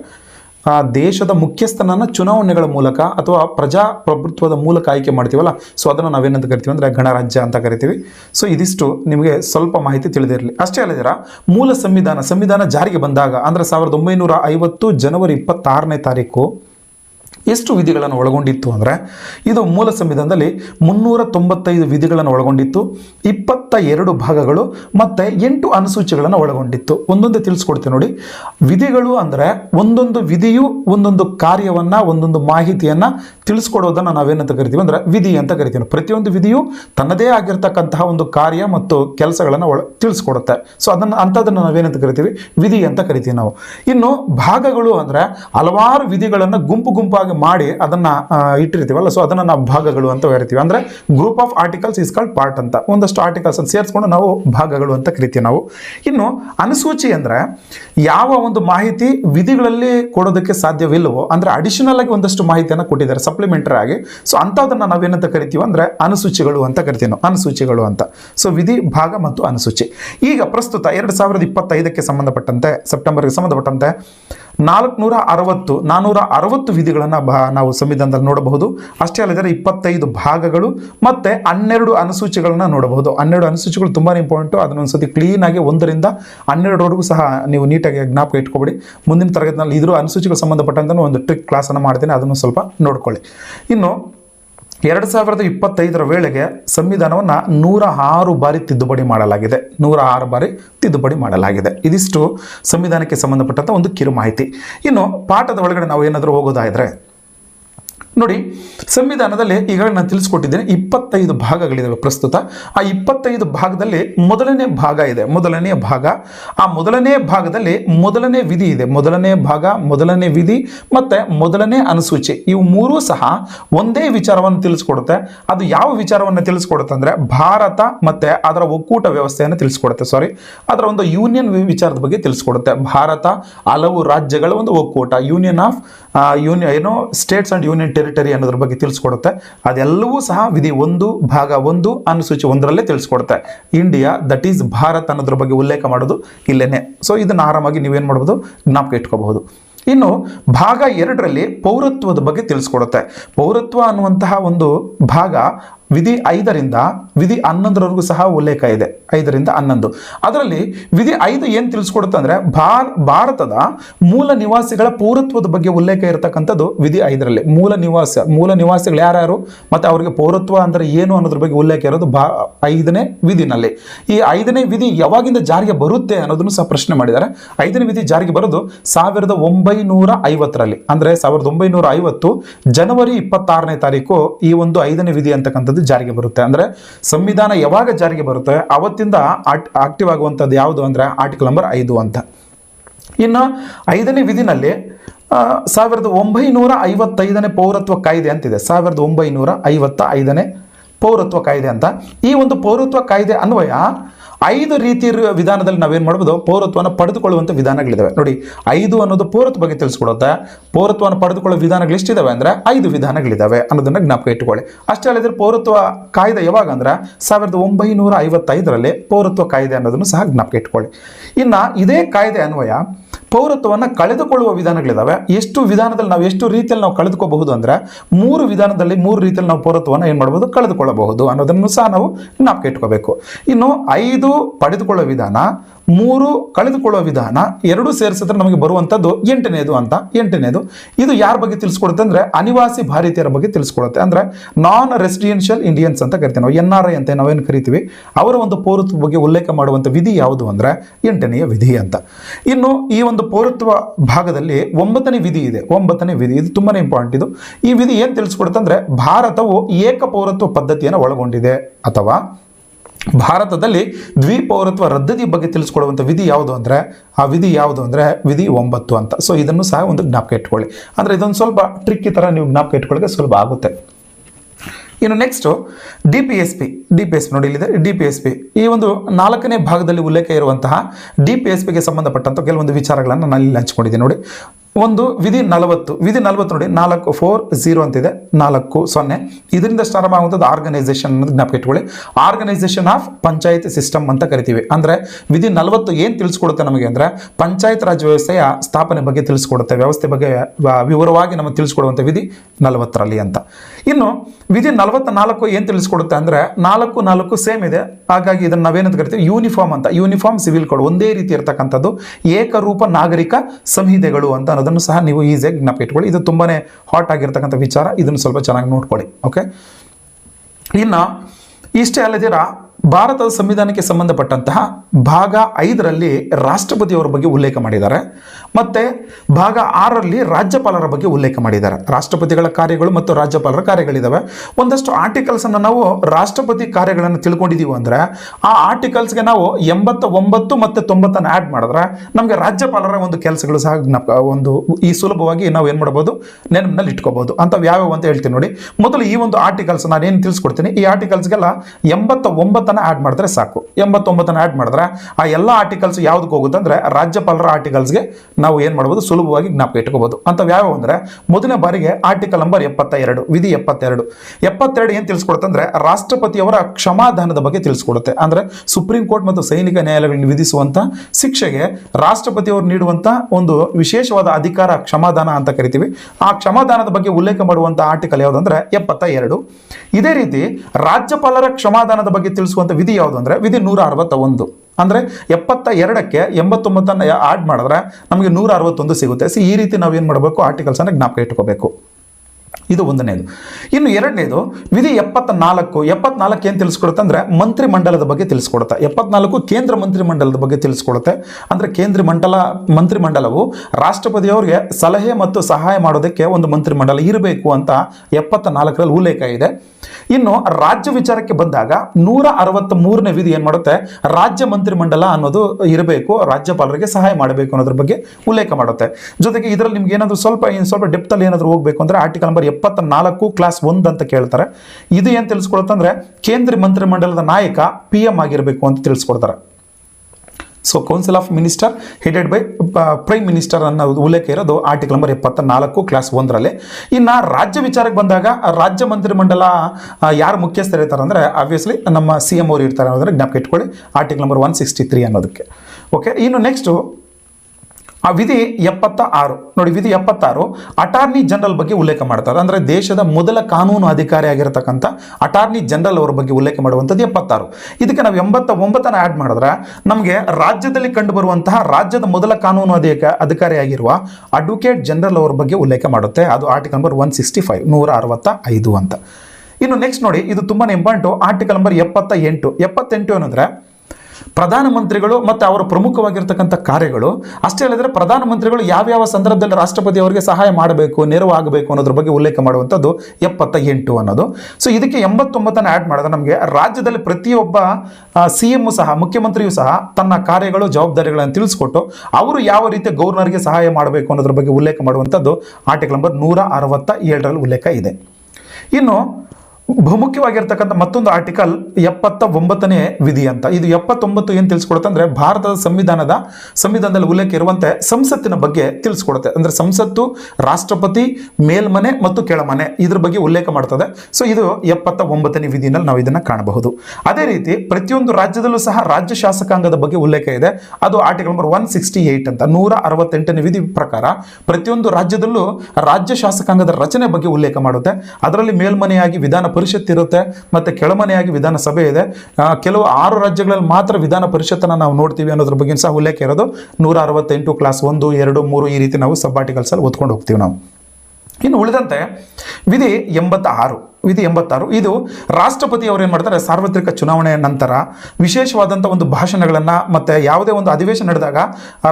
ಆ ದೇಶದ ಮುಖ್ಯಸ್ಥನನ್ನು ಚುನಾವಣೆಗಳ ಮೂಲಕ ಅಥವಾ ಪ್ರಜಾಪ್ರಭುತ್ವದ ಮೂಲಕ ಆಯ್ಕೆ ಮಾಡ್ತೀವಲ್ಲ, ಸೊ ಅದನ್ನು ನಾವೇನಂತ ಕರಿತೀವಿ ಅಂದರೆ ಗಣರಾಜ್ಯ ಅಂತ ಕರಿತೀವಿ. ಸೊ ಇದಿಷ್ಟು ನಿಮಗೆ ಸ್ವಲ್ಪ ಮಾಹಿತಿ ತಿಳಿದಿರಲಿ. ಅಷ್ಟೇ ಅಲ್ಲದಿರ, ಮೂಲ ಸಂವಿಧಾನ ಸಂವಿಧಾನ ಜಾರಿಗೆ ಬಂದಾಗ, ಅಂದರೆ ಸಾವಿರದ ಒಂಬೈನೂರ ಐವತ್ತು ಜನವರಿ ಇಪ್ಪತ್ತಾರನೇ ತಾರೀಕು ಎಷ್ಟು ವಿಧಿಗಳನ್ನು ಒಳಗೊಂಡಿತ್ತು ಅಂದರೆ ಇದು ಮೂಲ ಸಂವಿಧಾನದಲ್ಲಿ ಮುನ್ನೂರ ತೊಂಬತ್ತೈದು ವಿಧಿಗಳನ್ನು ಒಳಗೊಂಡಿತ್ತು ಇಪ್ಪತ್ತ ಎರಡು ಭಾಗಗಳು ಮತ್ತು ಎಂಟು ಅನುಸೂಚಿಗಳನ್ನು ಒಳಗೊಂಡಿತ್ತು. ಒಂದೊಂದು ತಿಳಿಸ್ಕೊಡ್ತೀನಿ ನೋಡಿ. ವಿಧಿಗಳು ಅಂದರೆ ಒಂದೊಂದು ವಿಧಿಯು ಒಂದೊಂದು ಕಾರ್ಯವನ್ನು, ಒಂದೊಂದು ಮಾಹಿತಿಯನ್ನು ತಿಳಿಸ್ಕೊಡೋದನ್ನು ನಾವೇನಂತ ಕರಿತೀವಿ ಅಂದರೆ ವಿಧಿ ಅಂತ ಕರಿತೀವಿ. ಪ್ರತಿಯೊಂದು ವಿಧಿಯು ತನ್ನದೇ ಆಗಿರ್ತಕ್ಕಂತಹ ಒಂದು ಕಾರ್ಯ ಮತ್ತು ಕೆಲಸಗಳನ್ನು ಒಳ ತಿಳಿಸ್ಕೊಡುತ್ತೆ. ಸೊ ಅದನ್ನು ಅಂಥದ್ದನ್ನು ನಾವೇನಂತ ಕರಿತೀವಿ? ವಿಧಿ ಅಂತ ಕರಿತೀವಿ ನಾವು. ಇನ್ನು ಭಾಗಗಳು ಅಂದರೆ ಹಲವಾರು ವಿಧಿಗಳನ್ನು ಗುಂಪು ಗುಂಪಾಗಿ ಮಾಡಿ ಅದನ್ನು ಇಟ್ಟಿರ್ತೀವಲ್ಲ ಸೊ ಅದನ್ನು ನಾವು ಭಾಗಗಳು ಅಂತ ಕರಿತೀವಿ. ಅಂದರೆ group of articles is called part ಅಂತ. ಒಂದಷ್ಟು ಆರ್ಟಿಕಲ್ಸ್ ಅನ್ನು ಸೇರಿಸ್ಕೊಂಡು ನಾವು ಭಾಗಗಳು ಅಂತ ಕರಿತೀವಿ ನಾವು. ಇನ್ನು ಅನುಸೂಚಿ ಅಂದರೆ ಯಾವ ಒಂದು ಮಾಹಿತಿ ವಿಧಿಗಳಲ್ಲಿ ಕೊಡೋದಕ್ಕೆ ಸಾಧ್ಯವಿಲ್ಲವೋ, ಅಂದರೆ ಅಡಿಷನಲ್ ಆಗಿ ಒಂದಷ್ಟು ಮಾಹಿತಿಯನ್ನು ಕೊಟ್ಟಿದ್ದಾರೆ. ಸಪ್ಲಿಮೆಂಟರಿ ಆಗಿ. ಸೊ ಅಂಥದನ್ನು ನಾವೇನಂತ ಕರಿತೀವಿ ಅಂದರೆ ಅನುಸೂಚಿಗಳು ಅಂತ ಕರಿತೀವಿ ನಾವು. ಅನುಸೂಚಿಗಳು ಅಂತ. ಸೊ ವಿಧಿ, ಭಾಗ ಮತ್ತು ಅನುಸೂಚಿ. ಈಗ ಪ್ರಸ್ತುತ ಎರಡು ಸಾವಿರದ ಇಪ್ಪತ್ತೈದಕ್ಕೆ ಸಂಬಂಧಪಟ್ಟಂತೆ ಸೆಪ್ಟೆಂಬರ್ಗೆ ಸಂಬಂಧಪಟ್ಟಂತೆ ನಾಲ್ಕುನೂರ ಅರವತ್ತು ನಾನ್ನೂರ ಅರವತ್ತು ವಿಧಿಗಳನ್ನು ಬಾ, ನಾವು ಸಂವಿಧಾನದಲ್ಲಿ ನೋಡಬಹುದು. ಅಷ್ಟೇ ಅಲ್ಲದೆ ಇಪ್ಪತ್ತೈದು ಭಾಗಗಳು ಮತ್ತು ಹನ್ನೆರಡು ಅನುಸೂಚಿಗಳನ್ನ ನೋಡಬಹುದು. ಹನ್ನೆರಡು ಅನುಸೂಚಿಗಳು ತುಂಬಾ ಇಂಪಾರ್ಟೆಂಟು ಅದನ್ನು ಒಂದ್ಸತಿ ಕ್ಲೀನಾಗಿ ಒಂದರಿಂದ ಹನ್ನೆರಡರವರೆಗೂ ಸಹ ನೀವು ನೀಟಾಗಿ ಜ್ಞಾಪಕ ಇಟ್ಕೊಬಿಡಿ. ಮುಂದಿನ ತರಗತಿನಲ್ಲಿ ಇದ್ರೂ ಅನುಸೂಚಿಗಳು ಸಂಬಂಧಪಟ್ಟಂತ ಒಂದು ಟ್ರಿಕ್ ಕ್ಲಾಸನ್ನು ಮಾಡ್ತೀನಿ. ಅದನ್ನು ಸ್ವಲ್ಪ ನೋಡ್ಕೊಳ್ಳಿ. ಇನ್ನು ಎರಡು ಸಾವಿರದ ಇಪ್ಪತ್ತೈದರ ವೇಳೆಗೆ ಸಂವಿಧಾನವನ್ನು ನೂರ ಆರು ಬಾರಿ ತಿದ್ದುಪಡಿ ಮಾಡಲಾಗಿದೆ. ನೂರ ಆರು ಬಾರಿ ತಿದ್ದುಪಡಿ ಮಾಡಲಾಗಿದೆ. ಇದಿಷ್ಟು ಸಂವಿಧಾನಕ್ಕೆ ಸಂಬಂಧಪಟ್ಟಂಥ ಒಂದು ಕಿರು ಮಾಹಿತಿ ಇನ್ನು ಪಾಠದ ಒಳಗಡೆ ನಾವು ಏನಾದರೂ ಹೋಗೋದಾದರೆ ನೋಡಿ, ಸಂವಿಧಾನದಲ್ಲಿ ಈಗ ನಾನು ತಿಳಿಸ್ಕೊಟ್ಟಿದ್ದೇನೆ ಇಪ್ಪತ್ತೈದು ಭಾಗಗಳಿದ್ದಾವೆ ಪ್ರಸ್ತುತ. ಆ ಇಪ್ಪತ್ತೈದು ಭಾಗದಲ್ಲಿ ಮೊದಲನೇ ಭಾಗ ಇದೆ, ಮೊದಲನೇ ಭಾಗ. ಆ ಮೊದಲನೇ ಭಾಗದಲ್ಲಿ ಮೊದಲನೇ ವಿಧಿ ಇದೆ, ಮೊದಲನೇ ಭಾಗ, ಮೊದಲನೇ ವಿಧಿ, ಮತ್ತು ಮೊದಲನೇ ಅನುಸೂಚಿ. ಇವು ಮೂರೂ ಸಹ ಒಂದೇ ವಿಚಾರವನ್ನು ತಿಳಿಸ್ಕೊಡುತ್ತೆ. ಅದು ಯಾವ ವಿಚಾರವನ್ನು ತಿಳಿಸ್ಕೊಡುತ್ತೆ ಅಂದರೆ ಭಾರತ ಮತ್ತು ಅದರ ಒಕ್ಕೂಟ ವ್ಯವಸ್ಥೆಯನ್ನು ತಿಳಿಸ್ಕೊಡುತ್ತೆ ಸಾರಿ ಅದರ ಒಂದು ಯೂನಿಯನ್ ವಿಚಾರದ ಬಗ್ಗೆ ತಿಳಿಸ್ಕೊಡುತ್ತೆ. ಭಾರತ ಹಲವು ರಾಜ್ಯಗಳ ಒಂದು ಒಕ್ಕೂಟ, ಯೂನಿಯನ್ ಆಫ್ ಯೂನಿಯನ್, ಏನೋ ಸ್ಟೇಟ್ಸ್ ಆ್ಯಂಡ್ ಯೂನಿಯನ್ ಟೆರಿಟರಿ ಅನ್ನೋದ್ರ ಬಗ್ಗೆ ತಿಳಿಸ್ಕೊಡುತ್ತೆ. ಅದೆಲ್ಲವೂ ಸಹ ವಿಧಿ ಒಂದು, ಭಾಗ ಒಂದು, ಅನುಸೂಚಿ ಒಂದರಲ್ಲೇ ತಿಳಿಸ್ಕೊಡುತ್ತೆ. ಇಂಡಿಯಾ ದಟ್ ಈಸ್ ಭಾರತ್ ಅನ್ನೋದ್ರ ಬಗ್ಗೆ ಉಲ್ಲೇಖ ಮಾಡೋದು ಇಲ್ಲೇನೆ. ಸೊ ಇದನ್ನು ಆರಾಮಾಗಿ ನೀವೇನು ಮಾಡ್ಬೋದು? ಜ್ಞಾಪಕ ಇಟ್ಕೋಬಹುದು. ಇನ್ನು ಭಾಗ ಎರಡರಲ್ಲಿ ಪೌರತ್ವದ ಬಗ್ಗೆ ತಿಳಿಸ್ಕೊಡುತ್ತೆ. ಪೌರತ್ವ ಅನ್ನುವಂತಹ ಒಂದು ಭಾಗ ವಿಧಿ ಐದರಿಂದ ವಿಧಿ ಹನ್ನೊಂದರವರೆಗೂ ಸಹ ಉಲ್ಲೇಖ ಇದೆ. ಐದರಿಂದ ಹನ್ನೊಂದು. ಅದರಲ್ಲಿ ವಿಧಿ ಐದು ಏನು ತಿಳಿಸ್ಕೊಡುತ್ತೆ ಅಂದ್ರೆ ಭಾರ, ಭಾರತದ ಮೂಲ ನಿವಾಸಿಗಳ ಪೌರತ್ವದ ಬಗ್ಗೆ ಉಲ್ಲೇಖ ಇರತಕ್ಕಂಥದ್ದು ವಿಧಿ ಐದರಲ್ಲಿ. ಮೂಲ ನಿವಾಸ, ಮೂಲ ನಿವಾಸಿಗಳು ಯಾರ್ಯಾರು ಮತ್ತೆ ಅವರಿಗೆ ಪೌರತ್ವ ಅಂದ್ರೆ ಏನು ಅನ್ನೋದ್ರ ಬಗ್ಗೆ ಉಲ್ಲೇಖ ಇರೋದು ಭಾ, ಐದನೇ ವಿಧಿನಲ್ಲಿ. ಈ ಐದನೇ ವಿಧಿ ಯಾವಾಗಿಂದ ಜಾರಿಗೆ ಬರುತ್ತೆ ಅನ್ನೋದನ್ನು ಸಹ ಪ್ರಶ್ನೆ ಮಾಡಿದ್ದಾರೆ. ಐದನೇ ವಿಧಿ ಜಾರಿಗೆ ಬರೋದು ಸಾವಿರದ ಒಂಬೈನೂರ ಐವತ್ತರಲ್ಲಿ. ಅಂದ್ರೆ ಸಾವಿರದ ಒಂಬೈನೂರ ಐವತ್ತು ಜನವರಿ ಇಪ್ಪತ್ತಾರನೇ ತಾರೀಕು ಈ ಒಂದು ಐದನೇ ವಿಧಿ ಅಂತಕ್ಕಂಥದ್ದು ಜಾರಿಗೆ ಬರುತ್ತೆ. ಅಂದ್ರೆ ಸಂವಿಧಾನ ಯಾವಾಗ ಜಾರಿಗೆ ಬರುತ್ತೆ? ಅವತ್ತಿಂದ ಆಕ್ಟಿವ್ ಆಗುವಂಥದ್ದು ಯಾವುದು ಅಂದ್ರೆ ಆರ್ಟಿಕಲ್ ನಂಬರ್ ಐದು ಅಂತ. ಇನ್ನು ಐದನೇ ವಿಧಿನಲ್ಲಿ ಸಾವಿರದ ಒಂಬೈನೂರ ಐವತ್ತೈದನೇ ಪೌರತ್ವ ಕಾಯ್ದೆ ಅಂತಿದೆ. ಸಾವಿರದ ಒಂಬೈನೂರ ಐವತ್ತ ಐದನೇ ಪೌರತ್ವ ಕಾಯ್ದೆ ಅಂತ. ಈ ಒಂದು ಪೌರತ್ವ ಕಾಯ್ದೆ ಅನ್ವಯ ಐದು ರೀತಿ ವಿಧಾನದಲ್ಲಿ ನಾವೇನು ಮಾಡ್ಬೋದು? ಪೌರತ್ವವನ್ನು ಪಡೆದುಕೊಳ್ಳುವಂಥ ವಿಧಾನಗಳಿದ್ದಾವೆ ನೋಡಿ, ಐದು ಅನ್ನೋದು ಪೌರತ್ವ ಬಗ್ಗೆ ತಿಳಿಸ್ಕೊಡುತ್ತೆ ಪೌರತ್ವವನ್ನು ಪಡೆದುಕೊಳ್ಳುವ ವಿಧಾನಗಳು ಎಷ್ಟಿದ್ದಾವೆ ಅಂದರೆ ಐದು ವಿಧಾನಗಳಿದ್ದಾವೆ ಅನ್ನೋದನ್ನು ಜ್ಞಾಪಕ ಇಟ್ಟುಕೊಳ್ಳಿ. ಅಷ್ಟೇ ಅಲ್ಲದೆ ಪೌರತ್ವ ಕಾಯ್ದೆ ಯಾವಾಗ ಅಂದ್ರೆ ಸಾವಿರದ ಒಂಬೈನೂರ ಐವತ್ತೈದರಲ್ಲಿ ಪೌರತ್ವ ಕಾಯ್ದೆ ಅನ್ನೋದನ್ನು ಸಹ ಜ್ಞಾಪಕ ಇಟ್ಕೊಳ್ಳಿ ಇನ್ನು ಇದೇ ಕಾಯ್ದೆ ಅನ್ವಯ ಪೌರತ್ವವನ್ನು ಕಳೆದುಕೊಳ್ಳುವ ವಿಧಾನಗಳಿದಾವೆ. ಎಷ್ಟು ವಿಧಾನದಲ್ಲಿ ನಾವು ಎಷ್ಟು ರೀತಿಯಲ್ಲಿ ನಾವು ಕಳೆದುಕೋಬಹುದು ಅಂದರೆ ಮೂರು ವಿಧಾನದಲ್ಲಿ ಮೂರು ರೀತಿಯಲ್ಲಿ ನಾವು ಪೌರತ್ವವನ್ನು ಏನು ಮಾಡ್ಬೋದು? ಕಳೆದುಕೊಳ್ಳಬಹುದು ಅನ್ನೋದನ್ನು ಸಹ ನಾವು ಜ್ಞಾಪಕ ಇಟ್ಕೋಬೇಕು. ಇನ್ನು ಐದು ಪಡೆದುಕೊಳ್ಳುವ ವಿಧಾನ ಮೂರು ಕಳೆದುಕೊಳ್ಳೋ ವಿಧಾನ ಎರಡು ಸೇರಿಸಿದ್ರೆ ನಮಗೆ ಬರುವಂಥದ್ದು ಎಂಟನೇದು ಅಂತ, ಎಂಟನೇದು. ಇದು ಯಾರ ಬಗ್ಗೆ ತಿಳಿಸ್ಕೊಡುತ್ತೆ ಅಂದ್ರೆ ಅನಿವಾಸಿ ಭಾರತೀಯರ ಬಗ್ಗೆ ತಿಳಿಸ್ಕೊಡುತ್ತೆ. ಅಂದ್ರೆ ನಾನ್ ರೆಸಿಡೆನ್ಷಿಯಲ್ ಇಂಡಿಯನ್ಸ್ ಅಂತ ಕರಿತೀವಿ ನಾವು ಎನ್ ಆರ್ ಐ ಅಂತ ನಾವೇನು ಕರಿತೀವಿ, ಅವರ ಒಂದು ಪೌರತ್ವ ಬಗ್ಗೆ ಉಲ್ಲೇಖ ಮಾಡುವಂಥ ವಿಧಿ ಯಾವುದು ಅಂದ್ರೆ ಎಂಟನೆಯ ವಿಧಿ ಅಂತ. ಇನ್ನು ಈ ಒಂದು ಪೌರತ್ವ ಭಾಗದಲ್ಲಿ ಒಂಬತ್ತನೇ ವಿಧಿ ಇದೆ, ಒಂಬತ್ತನೇ ವಿಧಿ. ಇದು ತುಂಬಾನೇ ಇಂಪಾರ್ಟೆಂಟ್ ಇದು. ಈ ವಿಧಿ ಏನು ತಿಳಿಸ್ಕೊಡುತ್ತೆ ಅಂದ್ರೆ ಭಾರತವು ಏಕ ಪೌರತ್ವ ಪದ್ಧತಿಯನ್ನು ಒಳಗೊಂಡಿದೆ, ಅಥವಾ ಭಾರತದಲ್ಲಿ ದ್ವಿಪೌರತ್ವ ರದ್ದತಿ ಬಗ್ಗೆ ತಿಳಿಸ್ಕೊಡುವಂಥ ವಿಧಿ ಯಾವುದು ಅಂದರೆ, ಆ ವಿಧಿ ಯಾವುದು ಅಂದರೆ ವಿಧಿ ಒಂಬತ್ತು ಅಂತ. ಸೊ ಇದನ್ನು ಸಹ ಒಂದು ಜ್ಞಾಪಕ ಇಟ್ಕೊಳ್ಳಿ. ಅಂದರೆ ಇದೊಂದು ಸ್ವಲ್ಪ ಟ್ರಿಕ್ಕಿ ಥರ ನೀವು ಜ್ಞಾಪಕ ಇಟ್ಕೊಳ್ಳೋಕೆ ಸುಲಭ ಆಗುತ್ತೆ. ಇನ್ನು next D P S P D P S P ನೋಡಿ, ಇಲ್ಲಿದೆ. ಡಿ ಪಿ ಎಸ್ ಪಿ ಈ ಒಂದು ನಾಲ್ಕನೇ ಭಾಗದಲ್ಲಿ ಉಲ್ಲೇಖ ಇರುವಂತಹ ಡಿ ಪಿ ಎಸ್ ಪಿಗೆ ಸಂಬಂಧಪಟ್ಟಂಥ ಕೆಲವೊಂದು ವಿಚಾರಗಳನ್ನು ನಾನು ಇಲ್ಲಿ ಹಂಚ್ಕೊಂಡಿದ್ದೀನಿ ನೋಡಿ. ಒಂದು ವಿಧಿ ನಲವತ್ತು ವಿಧಿ ನಲವತ್ತು ನೋಡಿ, ನಾಲ್ಕು ಫೋರ್ ಝೀರೋ ಅಂತಿದೆ, ನಾಲ್ಕು, ಸೊನ್ನೆ. ಇದರಿಂದ ಪ್ರಾರಂಭ ಆಗುವಂಥದ್ದು ಆರ್ಗನೈಸೇಷನ್ ಅನ್ನೋದು ಜ್ಞಾಪಕ ಇಟ್ಕೊಳ್ಳಿ. ಆರ್ಗನೈಸೇಷನ್ ಆಫ್ ಪಂಚಾಯತ್ ಸಿಸ್ಟಮ್ ಅಂತ ಕರಿತೀವಿ. ಅಂದರೆ ವಿಧಿ ನಲವತ್ತು ಏನು ತಿಳಿಸ್ಕೊಡುತ್ತೆ ನಮಗೆ ಅಂದರೆ ಪಂಚಾಯತ್ ರಾಜ್ ವ್ಯವಸ್ಥೆಯ ಸ್ಥಾಪನೆ ಬಗ್ಗೆ ತಿಳಿಸ್ಕೊಡುತ್ತೆ. ವ್ಯವಸ್ಥೆ ಬಗ್ಗೆ ವಿವರವಾಗಿ ನಮಗೆ ತಿಳಿಸ್ಕೊಡುವಂಥ ವಿಧಿ ನಲವತ್ತರಲ್ಲಿ ಅಂತ. ಇನ್ನು ವಿಧಿ ನಲವತ್ತ ನಾಲ್ಕು ಏನು ತಿಳಿಸ್ಕೊಡುತ್ತೆ ಅಂದರೆ ನಾಲ್ಕು ನಾಲ್ಕು ಸೇಮ್ ಇದೆ. ಹಾಗಾಗಿ ಇದನ್ನು ನಾವೇನಂತ ಕರಿತೀವಿ? ಯೂನಿಫಾರ್ಮ್ ಅಂತ. ಯೂನಿಫಾರ್ಮ್ ಸಿವಿಲ್ ಕೋಡ್ ಒಂದೇ ರೀತಿ ಇರತಕ್ಕಂಥದ್ದು ಏಕರೂಪ ನಾಗರಿಕ ಸಂಹಿತೆಗಳು ಅಂತ ಅನ್ನೋದನ್ನು ಸಹ ನೀವು ಈಸಿಯಾಗಿ ಜ್ಞಾಪಕ ಇಟ್ಕೊಳ್ಳಿ. ಇದು ತುಂಬಾನೇ ಹಾಟ್ ಆಗಿರ್ತಕ್ಕಂಥ ವಿಚಾರ. ಇದನ್ನು ಸ್ವಲ್ಪ ಚೆನ್ನಾಗಿ ನೋಡ್ಕೊಳ್ಳಿ. ಓಕೆ ಇನ್ನು ಇಷ್ಟೇ ಅಲ್ಲದಿರ ಭಾರತದ ಸಂವಿಧಾನಕ್ಕೆ ಸಂಬಂಧಪಟ್ಟಂತಹ ಭಾಗ ಐದರಲ್ಲಿ ರಾಷ್ಟ್ರಪತಿಯವರ ಬಗ್ಗೆ ಉಲ್ಲೇಖ ಮಾಡಿದ್ದಾರೆ. ಮತ್ತೆ ಭಾಗ ಆರರಲ್ಲಿ ರಾಜ್ಯಪಾಲರ ಬಗ್ಗೆ ಉಲ್ಲೇಖ ಮಾಡಿದ್ದಾರೆ. ರಾಷ್ಟ್ರಪತಿಗಳ ಕಾರ್ಯಗಳು ಮತ್ತು ರಾಜ್ಯಪಾಲರ ಕಾರ್ಯಗಳಿದ್ದಾವೆ ಒಂದಷ್ಟು ಆರ್ಟಿಕಲ್ಸ್ ಅನ್ನು ನಾವು ರಾಷ್ಟ್ರಪತಿ ಕಾರ್ಯಗಳನ್ನು ತಿಳ್ಕೊಂಡಿದ್ದೀವಿ ಅಂದರೆ ಆ ಆರ್ಟಿಕಲ್ಸ್ಗೆ ನಾವು ಎಂಬತ್ತ ಒಂಬತ್ತು ಮತ್ತು ತೊಂಬತ್ತನ್ನು ಆ್ಯಡ್ ಮಾಡಿದ್ರೆ ನಮಗೆ ರಾಜ್ಯಪಾಲರ ಒಂದು ಕೆಲಸಗಳು ಸಹ ಒಂದು ಈ ಸುಲಭವಾಗಿ ನಾವು ಏನು ಮಾಡ್ಬೋದು? ನೆನಪಿನಲ್ಲಿ ಇಟ್ಕೋಬೋದು. ಅಂತ ಯಾವ್ಯಾವ ಅಂತ ಹೇಳ್ತೀನಿ ನೋಡಿ. ಮೊದಲು ಈ ಒಂದು ಆರ್ಟಿಕಲ್ಸ್ ನಾನು ಏನು ತಿಳಿಸ್ಕೊಡ್ತೀನಿ? ಈ ಆರ್ಟಿಕಲ್ಸ್ಗೆಲ್ಲ ಎಂಬತ್ತ ಒಂಬತ್ತನ್ನು ಆ್ಯಡ್ ಮಾಡಿದ್ರೆ ಸಾಕು. ಎಂಬತ್ತೊಂಬತ್ತನ್ನು ಆ್ಯಡ್ ಮಾಡಿದ್ರೆ ಆ ಎಲ್ಲ ಆರ್ಟಿಕಲ್ಸ್ ಯಾವ್ದಕ್ಕೆ ಹೋಗುತ್ತೆ ಅಂದ್ರೆ ರಾಜ್ಯಪಾಲರ ಆರ್ಟಿಕಲ್ಸ್ಗೆ ನಾವು ಏನು ಮಾಡ್ಬೋದು? ಸುಲಭವಾಗಿ ಜ್ಞಾಪಕ ಇಟ್ಕೋಬೋದು ಅಂತ ಯಾವ್ಯಾವ ಅಂದರೆ ಮೊದಲನೇ ಬಾರಿಗೆ ಆರ್ಟಿಕಲ್ ನಂಬರ್ ಎಪ್ಪತ್ತ ಎರಡು ವಿಧಿ ಎಪ್ಪತ್ತೆರಡು. ಎಪ್ಪತ್ತೆರಡು ಏನು ತಿಳಿಸ್ಕೊಡುತ್ತೆ ಅಂದ್ರೆ ರಾಷ್ಟ್ರಪತಿಯವರ ಕ್ಷಮಾದಾನದ ಬಗ್ಗೆ ತಿಳಿಸ್ಕೊಡುತ್ತೆ. ಅಂದ್ರೆ ಸುಪ್ರೀಂ ಕೋರ್ಟ್ ಮತ್ತು ಸೈನಿಕ ನ್ಯಾಯಾಲಯಗಳನ್ನು ವಿಧಿಸುವಂತ ಶಿಕ್ಷೆಗೆ ರಾಷ್ಟ್ರಪತಿಯವರು ನೀಡುವಂತ ಒಂದು ವಿಶೇಷವಾದ ಅಧಿಕಾರ ಕ್ಷಮಾದಾನ ಅಂತ ಕರಿತೀವಿ. ಆ ಕ್ಷಮಾದಾನದ ಬಗ್ಗೆ ಉಲ್ಲೇಖ ಮಾಡುವಂತ ಆರ್ಟಿಕಲ್ ಯಾವುದಂದ್ರೆ ಎಪ್ಪತ್ತ ಎರಡು ಇದೇ ರೀತಿ ರಾಜ್ಯಪಾಲರ ಕ್ಷಮಾದಾನದ ಬಗ್ಗೆ ತಿಳಿಸುವಂತ ವಿಧಿ ಯಾವುದು ಅಂದರೆ ವಿಧಿ ನೂರ ಅರವತ್ತ ಒಂದು ಅಂದರೆ ಎಪ್ಪತ್ತ ಎರಡಕ್ಕೆ ಎಂಬತ್ತೊಂಬತ್ತನ್ನು ಆ್ಯಡ್ ಮಾಡಿದ್ರೆ ನಮಗೆ ನೂರ ಅರವತ್ತೊಂದು ಸಿಗುತ್ತೆ. ಸೊ ಈ ರೀತಿ ನಾವು ಏನು ಮಾಡಬೇಕು? ಆರ್ಟಿಕಲ್ಸನ್ನು ಜ್ಞಾಪಕ ಇಟ್ಕೋಬೇಕು. ಇದು ಒಂದನೇದು. ಇನ್ನು ಎರಡನೇದು, ವಿಧಿ ಎಪ್ಪತ್ತ ನಾಲ್ಕು ಎಪ್ಪತ್ನಾಲ್ಕು ಏನು ತಿಳಿಸ್ಕೊಡುತ್ತೆ ಅಂದರೆ ಮಂತ್ರಿಮಂಡಲದ ಬಗ್ಗೆ ತಿಳಿಸ್ಕೊಡುತ್ತೆ. ಎಪ್ಪತ್ನಾಲ್ಕು ಕೇಂದ್ರ ಮಂತ್ರಿಮಂಡಲದ ಬಗ್ಗೆ ತಿಳಿಸ್ಕೊಡುತ್ತೆ. ಅಂದರೆ ಕೇಂದ್ರ ಮಂಡಲ, ಮಂತ್ರಿಮಂಡಲವು ರಾಷ್ಟ್ರಪತಿಯವರಿಗೆ ಸಲಹೆ ಮತ್ತು ಸಹಾಯ ಮಾಡೋದಕ್ಕೆ ಒಂದು ಮಂತ್ರಿಮಂಡಲ ಇರಬೇಕು ಅಂತ ಎಪ್ಪತ್ತ ನಾಲ್ಕರಲ್ಲಿ ಉಲ್ಲೇಖ ಇದೆ. ಇನ್ನು ರಾಜ್ಯ ವಿಚಾರಕ್ಕೆ ಬಂದಾಗ ನೂರ ಅರವತ್ತ ಮೂರನೇ ವಿಧಿ ಏನು ಮಾಡುತ್ತೆ? ರಾಜ್ಯ ಮಂತ್ರಿಮಂಡಲ ಅನ್ನೋದು ಇರಬೇಕು, ರಾಜ್ಯಪಾಲರಿಗೆ ಸಹಾಯ ಮಾಡಬೇಕು ಅನ್ನೋದ್ರ ಬಗ್ಗೆ ಉಲ್ಲೇಖ ಮಾಡುತ್ತೆ. ಜೊತೆಗೆ ಇದರಲ್ಲಿ ನಿಮ್ಗೆ ಏನಾದರೂ ಸ್ವಲ್ಪ ಇನ್ನು ಸ್ವಲ್ಪ ಡೆಪ್ತಲ್ಲಿ ಏನಾದರೂ ಹೋಗಬೇಕು ಅಂದರೆ ಆರ್ಟಿಕಲ್ ನಂಬರ್ ಎಪ್ಪತ್ತ ನಾಲ್ಕು ಕ್ಲಾಸ್ ಒಂದು ಅಂತ ಕೇಳ್ತಾರೆ. ಇದು ಏನು ತಿಳಿಸ್ಕೊಳತ್ತಂದ್ರೆ ಕೇಂದ್ರ ಮಂತ್ರಿಮಂಡಲದ ನಾಯಕ ಪಿ ಎಂ ಆಗಿರಬೇಕು ಅಂತ ತಿಳಿಸ್ಕೊಡ್ತಾರೆ. So council of minister headed by prime minister ಅನ್ನೋ ಉಲ್ಲೇಖ ಇರೋದು ಆರ್ಟಿಕಲ್ ನಂಬರ್ ಎಪ್ಪತ್ತ ನಾಲ್ಕು ಕ್ಲಾಸ್ ಒಂದರಲ್ಲಿ. ಇನ್ನು ರಾಜ್ಯ ವಿಚಾರಕ್ಕೆ ಬಂದಾಗ, ರಾಜ್ಯ ಮಂತ್ರಿಮಂಡಲ ಯಾರು ಮುಖ್ಯಸ್ಥರು ಇರ್ತಾರೆ ಅಂದರೆ ಆಬ್ವಿಯಸ್ಲಿ ನಮ್ಮ ಸಿ ಎಂ ಅವರು ಇರ್ತಾರೆ ಅನ್ನೋದ್ರೆ ಜ್ಞಾಪಕ ಇಟ್ಕೊಳ್ಳಿ article number one sixty three ಅನ್ನೋದಕ್ಕೆ. ಓಕೆ ಇನ್ನು ನೆಕ್ಸ್ಟು ಆ ವಿಧಿ ಎಪ್ಪತ್ತ ಆರು ನೋಡಿ, ವಿಧಿ ಎಪ್ಪತ್ತಾರು ಅಟಾರ್ನಿ ಜನರಲ್ ಬಗ್ಗೆ ಉಲ್ಲೇಖ ಮಾಡ್ತಾರೆ. ಅಂದ್ರೆ ದೇಶದ ಮೊದಲ ಕಾನೂನು ಅಧಿಕಾರಿ ಆಗಿರತಕ್ಕಂಥ ಅಟಾರ್ನಿ ಜನರಲ್ ಅವರ ಬಗ್ಗೆ ಉಲ್ಲೇಖ ಮಾಡುವಂಥದ್ದು ಎಪ್ಪತ್ತಾರು. ಇದಕ್ಕೆ ನಾವು ಎಂಬತ್ತ ಒಂಬತ್ತನ ಆ್ಯಡ್ ಮಾಡಿದ್ರೆ ನಮಗೆ ರಾಜ್ಯದಲ್ಲಿ ಕಂಡುಬರುವಂತಹ ರಾಜ್ಯದ ಮೊದಲ ಕಾನೂನು ಅಧಿಕ ಅಧಿಕಾರಿಯಾಗಿರುವ ಅಡ್ವೊಕೇಟ್ ಜನರಲ್ ಅವರ ಬಗ್ಗೆ ಉಲ್ಲೇಖ ಮಾಡುತ್ತೆ. ಅದು article number one sixty five ನೂರ ಅರವತ್ತ ಐದು ಅಂತ. ಇನ್ನು ನೆಕ್ಸ್ಟ್ ನೋಡಿ, ಇದು ತುಂಬಾ ಇಂಪಾರ್ಟೆಂಟು ಆರ್ಟಿಕಲ್ ನಂಬರ್ ಎಪ್ಪತ್ತ ಎಂಟು ಎಪ್ಪತ್ತೆಂಟು ಏನಂದ್ರೆ ಪ್ರಧಾನಮಂತ್ರಿಗಳು ಮತ್ತು ಅವರ ಪ್ರಮುಖವಾಗಿರ್ತಕ್ಕಂಥ ಕಾರ್ಯಗಳು, ಅಷ್ಟೇ ಅಲ್ಲದ್ರೆ ಪ್ರಧಾನಮಂತ್ರಿಗಳು ಯಾವ್ಯಾವ ಸಂದರ್ಭದಲ್ಲಿ ರಾಷ್ಟ್ರಪತಿ ಅವರಿಗೆ ಸಹಾಯ ಮಾಡಬೇಕು, ನೆರವಾಗಬೇಕು ಅನ್ನೋದ್ರ ಬಗ್ಗೆ ಉಲ್ಲೇಖ ಮಾಡುವಂಥದ್ದು ಎಪ್ಪತ್ತ ಎಂಟು ಅನ್ನೋದು. ಸೊ ಇದಕ್ಕೆ ಎಂಬತ್ತೊಂಬತ್ತನ್ನು ಆ್ಯಡ್ ಮಾಡಿದ್ರೆ ನಮಗೆ ರಾಜ್ಯದಲ್ಲಿ ಪ್ರತಿಯೊಬ್ಬ ಸಿ ಎಂ ಸಹ, ಮುಖ್ಯಮಂತ್ರಿಯೂ ಸಹ ತನ್ನ ಕಾರ್ಯಗಳು, ಜವಾಬ್ದಾರಿಗಳನ್ನು ತಿಳಿಸ್ಕೊಟ್ಟು ಅವರು ಯಾವ ರೀತಿಯ ಗವರ್ನರ್ಗೆ ಸಹಾಯ ಮಾಡಬೇಕು ಅನ್ನೋದ್ರ ಬಗ್ಗೆ ಉಲ್ಲೇಖ ಮಾಡುವಂಥದ್ದು ಆರ್ಟಿಕಲ್ ನಂಬರ್ ನೂರ ಅರವತ್ತ ಉಲ್ಲೇಖ ಇದೆ. ಇನ್ನು ಬಹುಮುಖ್ಯವಾಗಿರ್ತಕ್ಕಂಥ ಮತ್ತೊಂದು ಆರ್ಟಿಕಲ್ ಎಪ್ಪತ್ತ ಒಂಬತ್ತನೇ ವಿಧಿ ಅಂತ. ಇದು ಎಪ್ಪತ್ತೊಂಬತ್ತು ಏನು ತಿಳಿಸ್ಕೊಡುತ್ತೆ ಅಂದ್ರೆ ಭಾರತದ ಸಂವಿಧಾನದ ಸಂವಿಧಾನದಲ್ಲಿ ಉಲ್ಲೇಖ ಇರುವಂತೆ ಸಂಸತ್ತಿನ ಬಗ್ಗೆ ತಿಳಿಸ್ಕೊಡುತ್ತೆ. ಅಂದ್ರೆ ಸಂಸತ್ತು, ರಾಷ್ಟ್ರಪತಿ, ಮೇಲ್ಮನೆ ಮತ್ತು ಕೆಳಮನೆ ಇದ್ರ ಬಗ್ಗೆ ಉಲ್ಲೇಖ ಮಾಡ್ತದೆ. ಸೊ ಇದು ಎಪ್ಪತ್ತ ಒಂಬತ್ತನೇ ವಿಧಿನಲ್ಲಿ ನಾವು ಇದನ್ನು ಕಾಣಬಹುದು. ಅದೇ ರೀತಿ ಪ್ರತಿಯೊಂದು ರಾಜ್ಯದಲ್ಲೂ ಸಹ ರಾಜ್ಯ ಶಾಸಕಾಂಗದ ಬಗ್ಗೆ ಉಲ್ಲೇಖ ಇದೆ. ಅದು article number one sixty eight ಅಂತ. ನೂರ ಅರವತ್ತೆಂಟನೇ ವಿಧಿ ಪ್ರಕಾರ ಪ್ರತಿಯೊಂದು ರಾಜ್ಯದಲ್ಲೂ ರಾಜ್ಯ ಶಾಸಕಾಂಗದ ರಚನೆ ಬಗ್ಗೆ ಉಲ್ಲೇಖ ಮಾಡುತ್ತೆ. ಅದರಲ್ಲಿ ಮೇಲ್ಮನೆಯಾಗಿ ವಿಧಾನ ಪರಿಷತ್ ಇರುತ್ತೆ, ಮತ್ತೆ ಕೆಳಮನೆಯಾಗಿ ವಿಧಾನಸಭೆ ಇದೆ. ಕೆಲವು ಆರು ರಾಜ್ಯಗಳಲ್ಲಿ ಮಾತ್ರ ವಿಧಾನ ಪರಿಷತ್ತನ್ನು ನಾವು ನೋಡ್ತೀವಿ ಅನ್ನೋದ್ರ ಬಗ್ಗೆ ಸಹ ಉಲ್ಲೇಖ ಇರೋದು. ನೂರ ಅರವತ್ತೆಂಟು ಕ್ಲಾಸ್ ಒಂದು, ಎರಡು, ಮೂರು ಈ ರೀತಿ ನಾವು ಸಬ್ ಆರ್ಟಿಕಲ್ಸಲ್ಲಿ ಓದ್ಕೊಂಡು ಹೋಗ್ತೀವಿ ನಾವು. ಇನ್ನು ಉಳಿದಂತೆ ವಿಧಿ ಎಂಬತ್ತ ಆರು ವಿಧಿ ಎಂಬತ್ತಾರು, ಇದು ರಾಷ್ಟ್ರಪತಿ ಅವರು ಏನು ಮಾಡ್ತಾರೆ, ಸಾರ್ವತ್ರಿಕ ಚುನಾವಣೆಯ ನಂತರ ವಿಶೇಷವಾದಂಥ ಒಂದು ಭಾಷಣಗಳನ್ನು ಮತ್ತು ಯಾವುದೇ ಒಂದು ಅಧಿವೇಶನ ನಡೆದಾಗ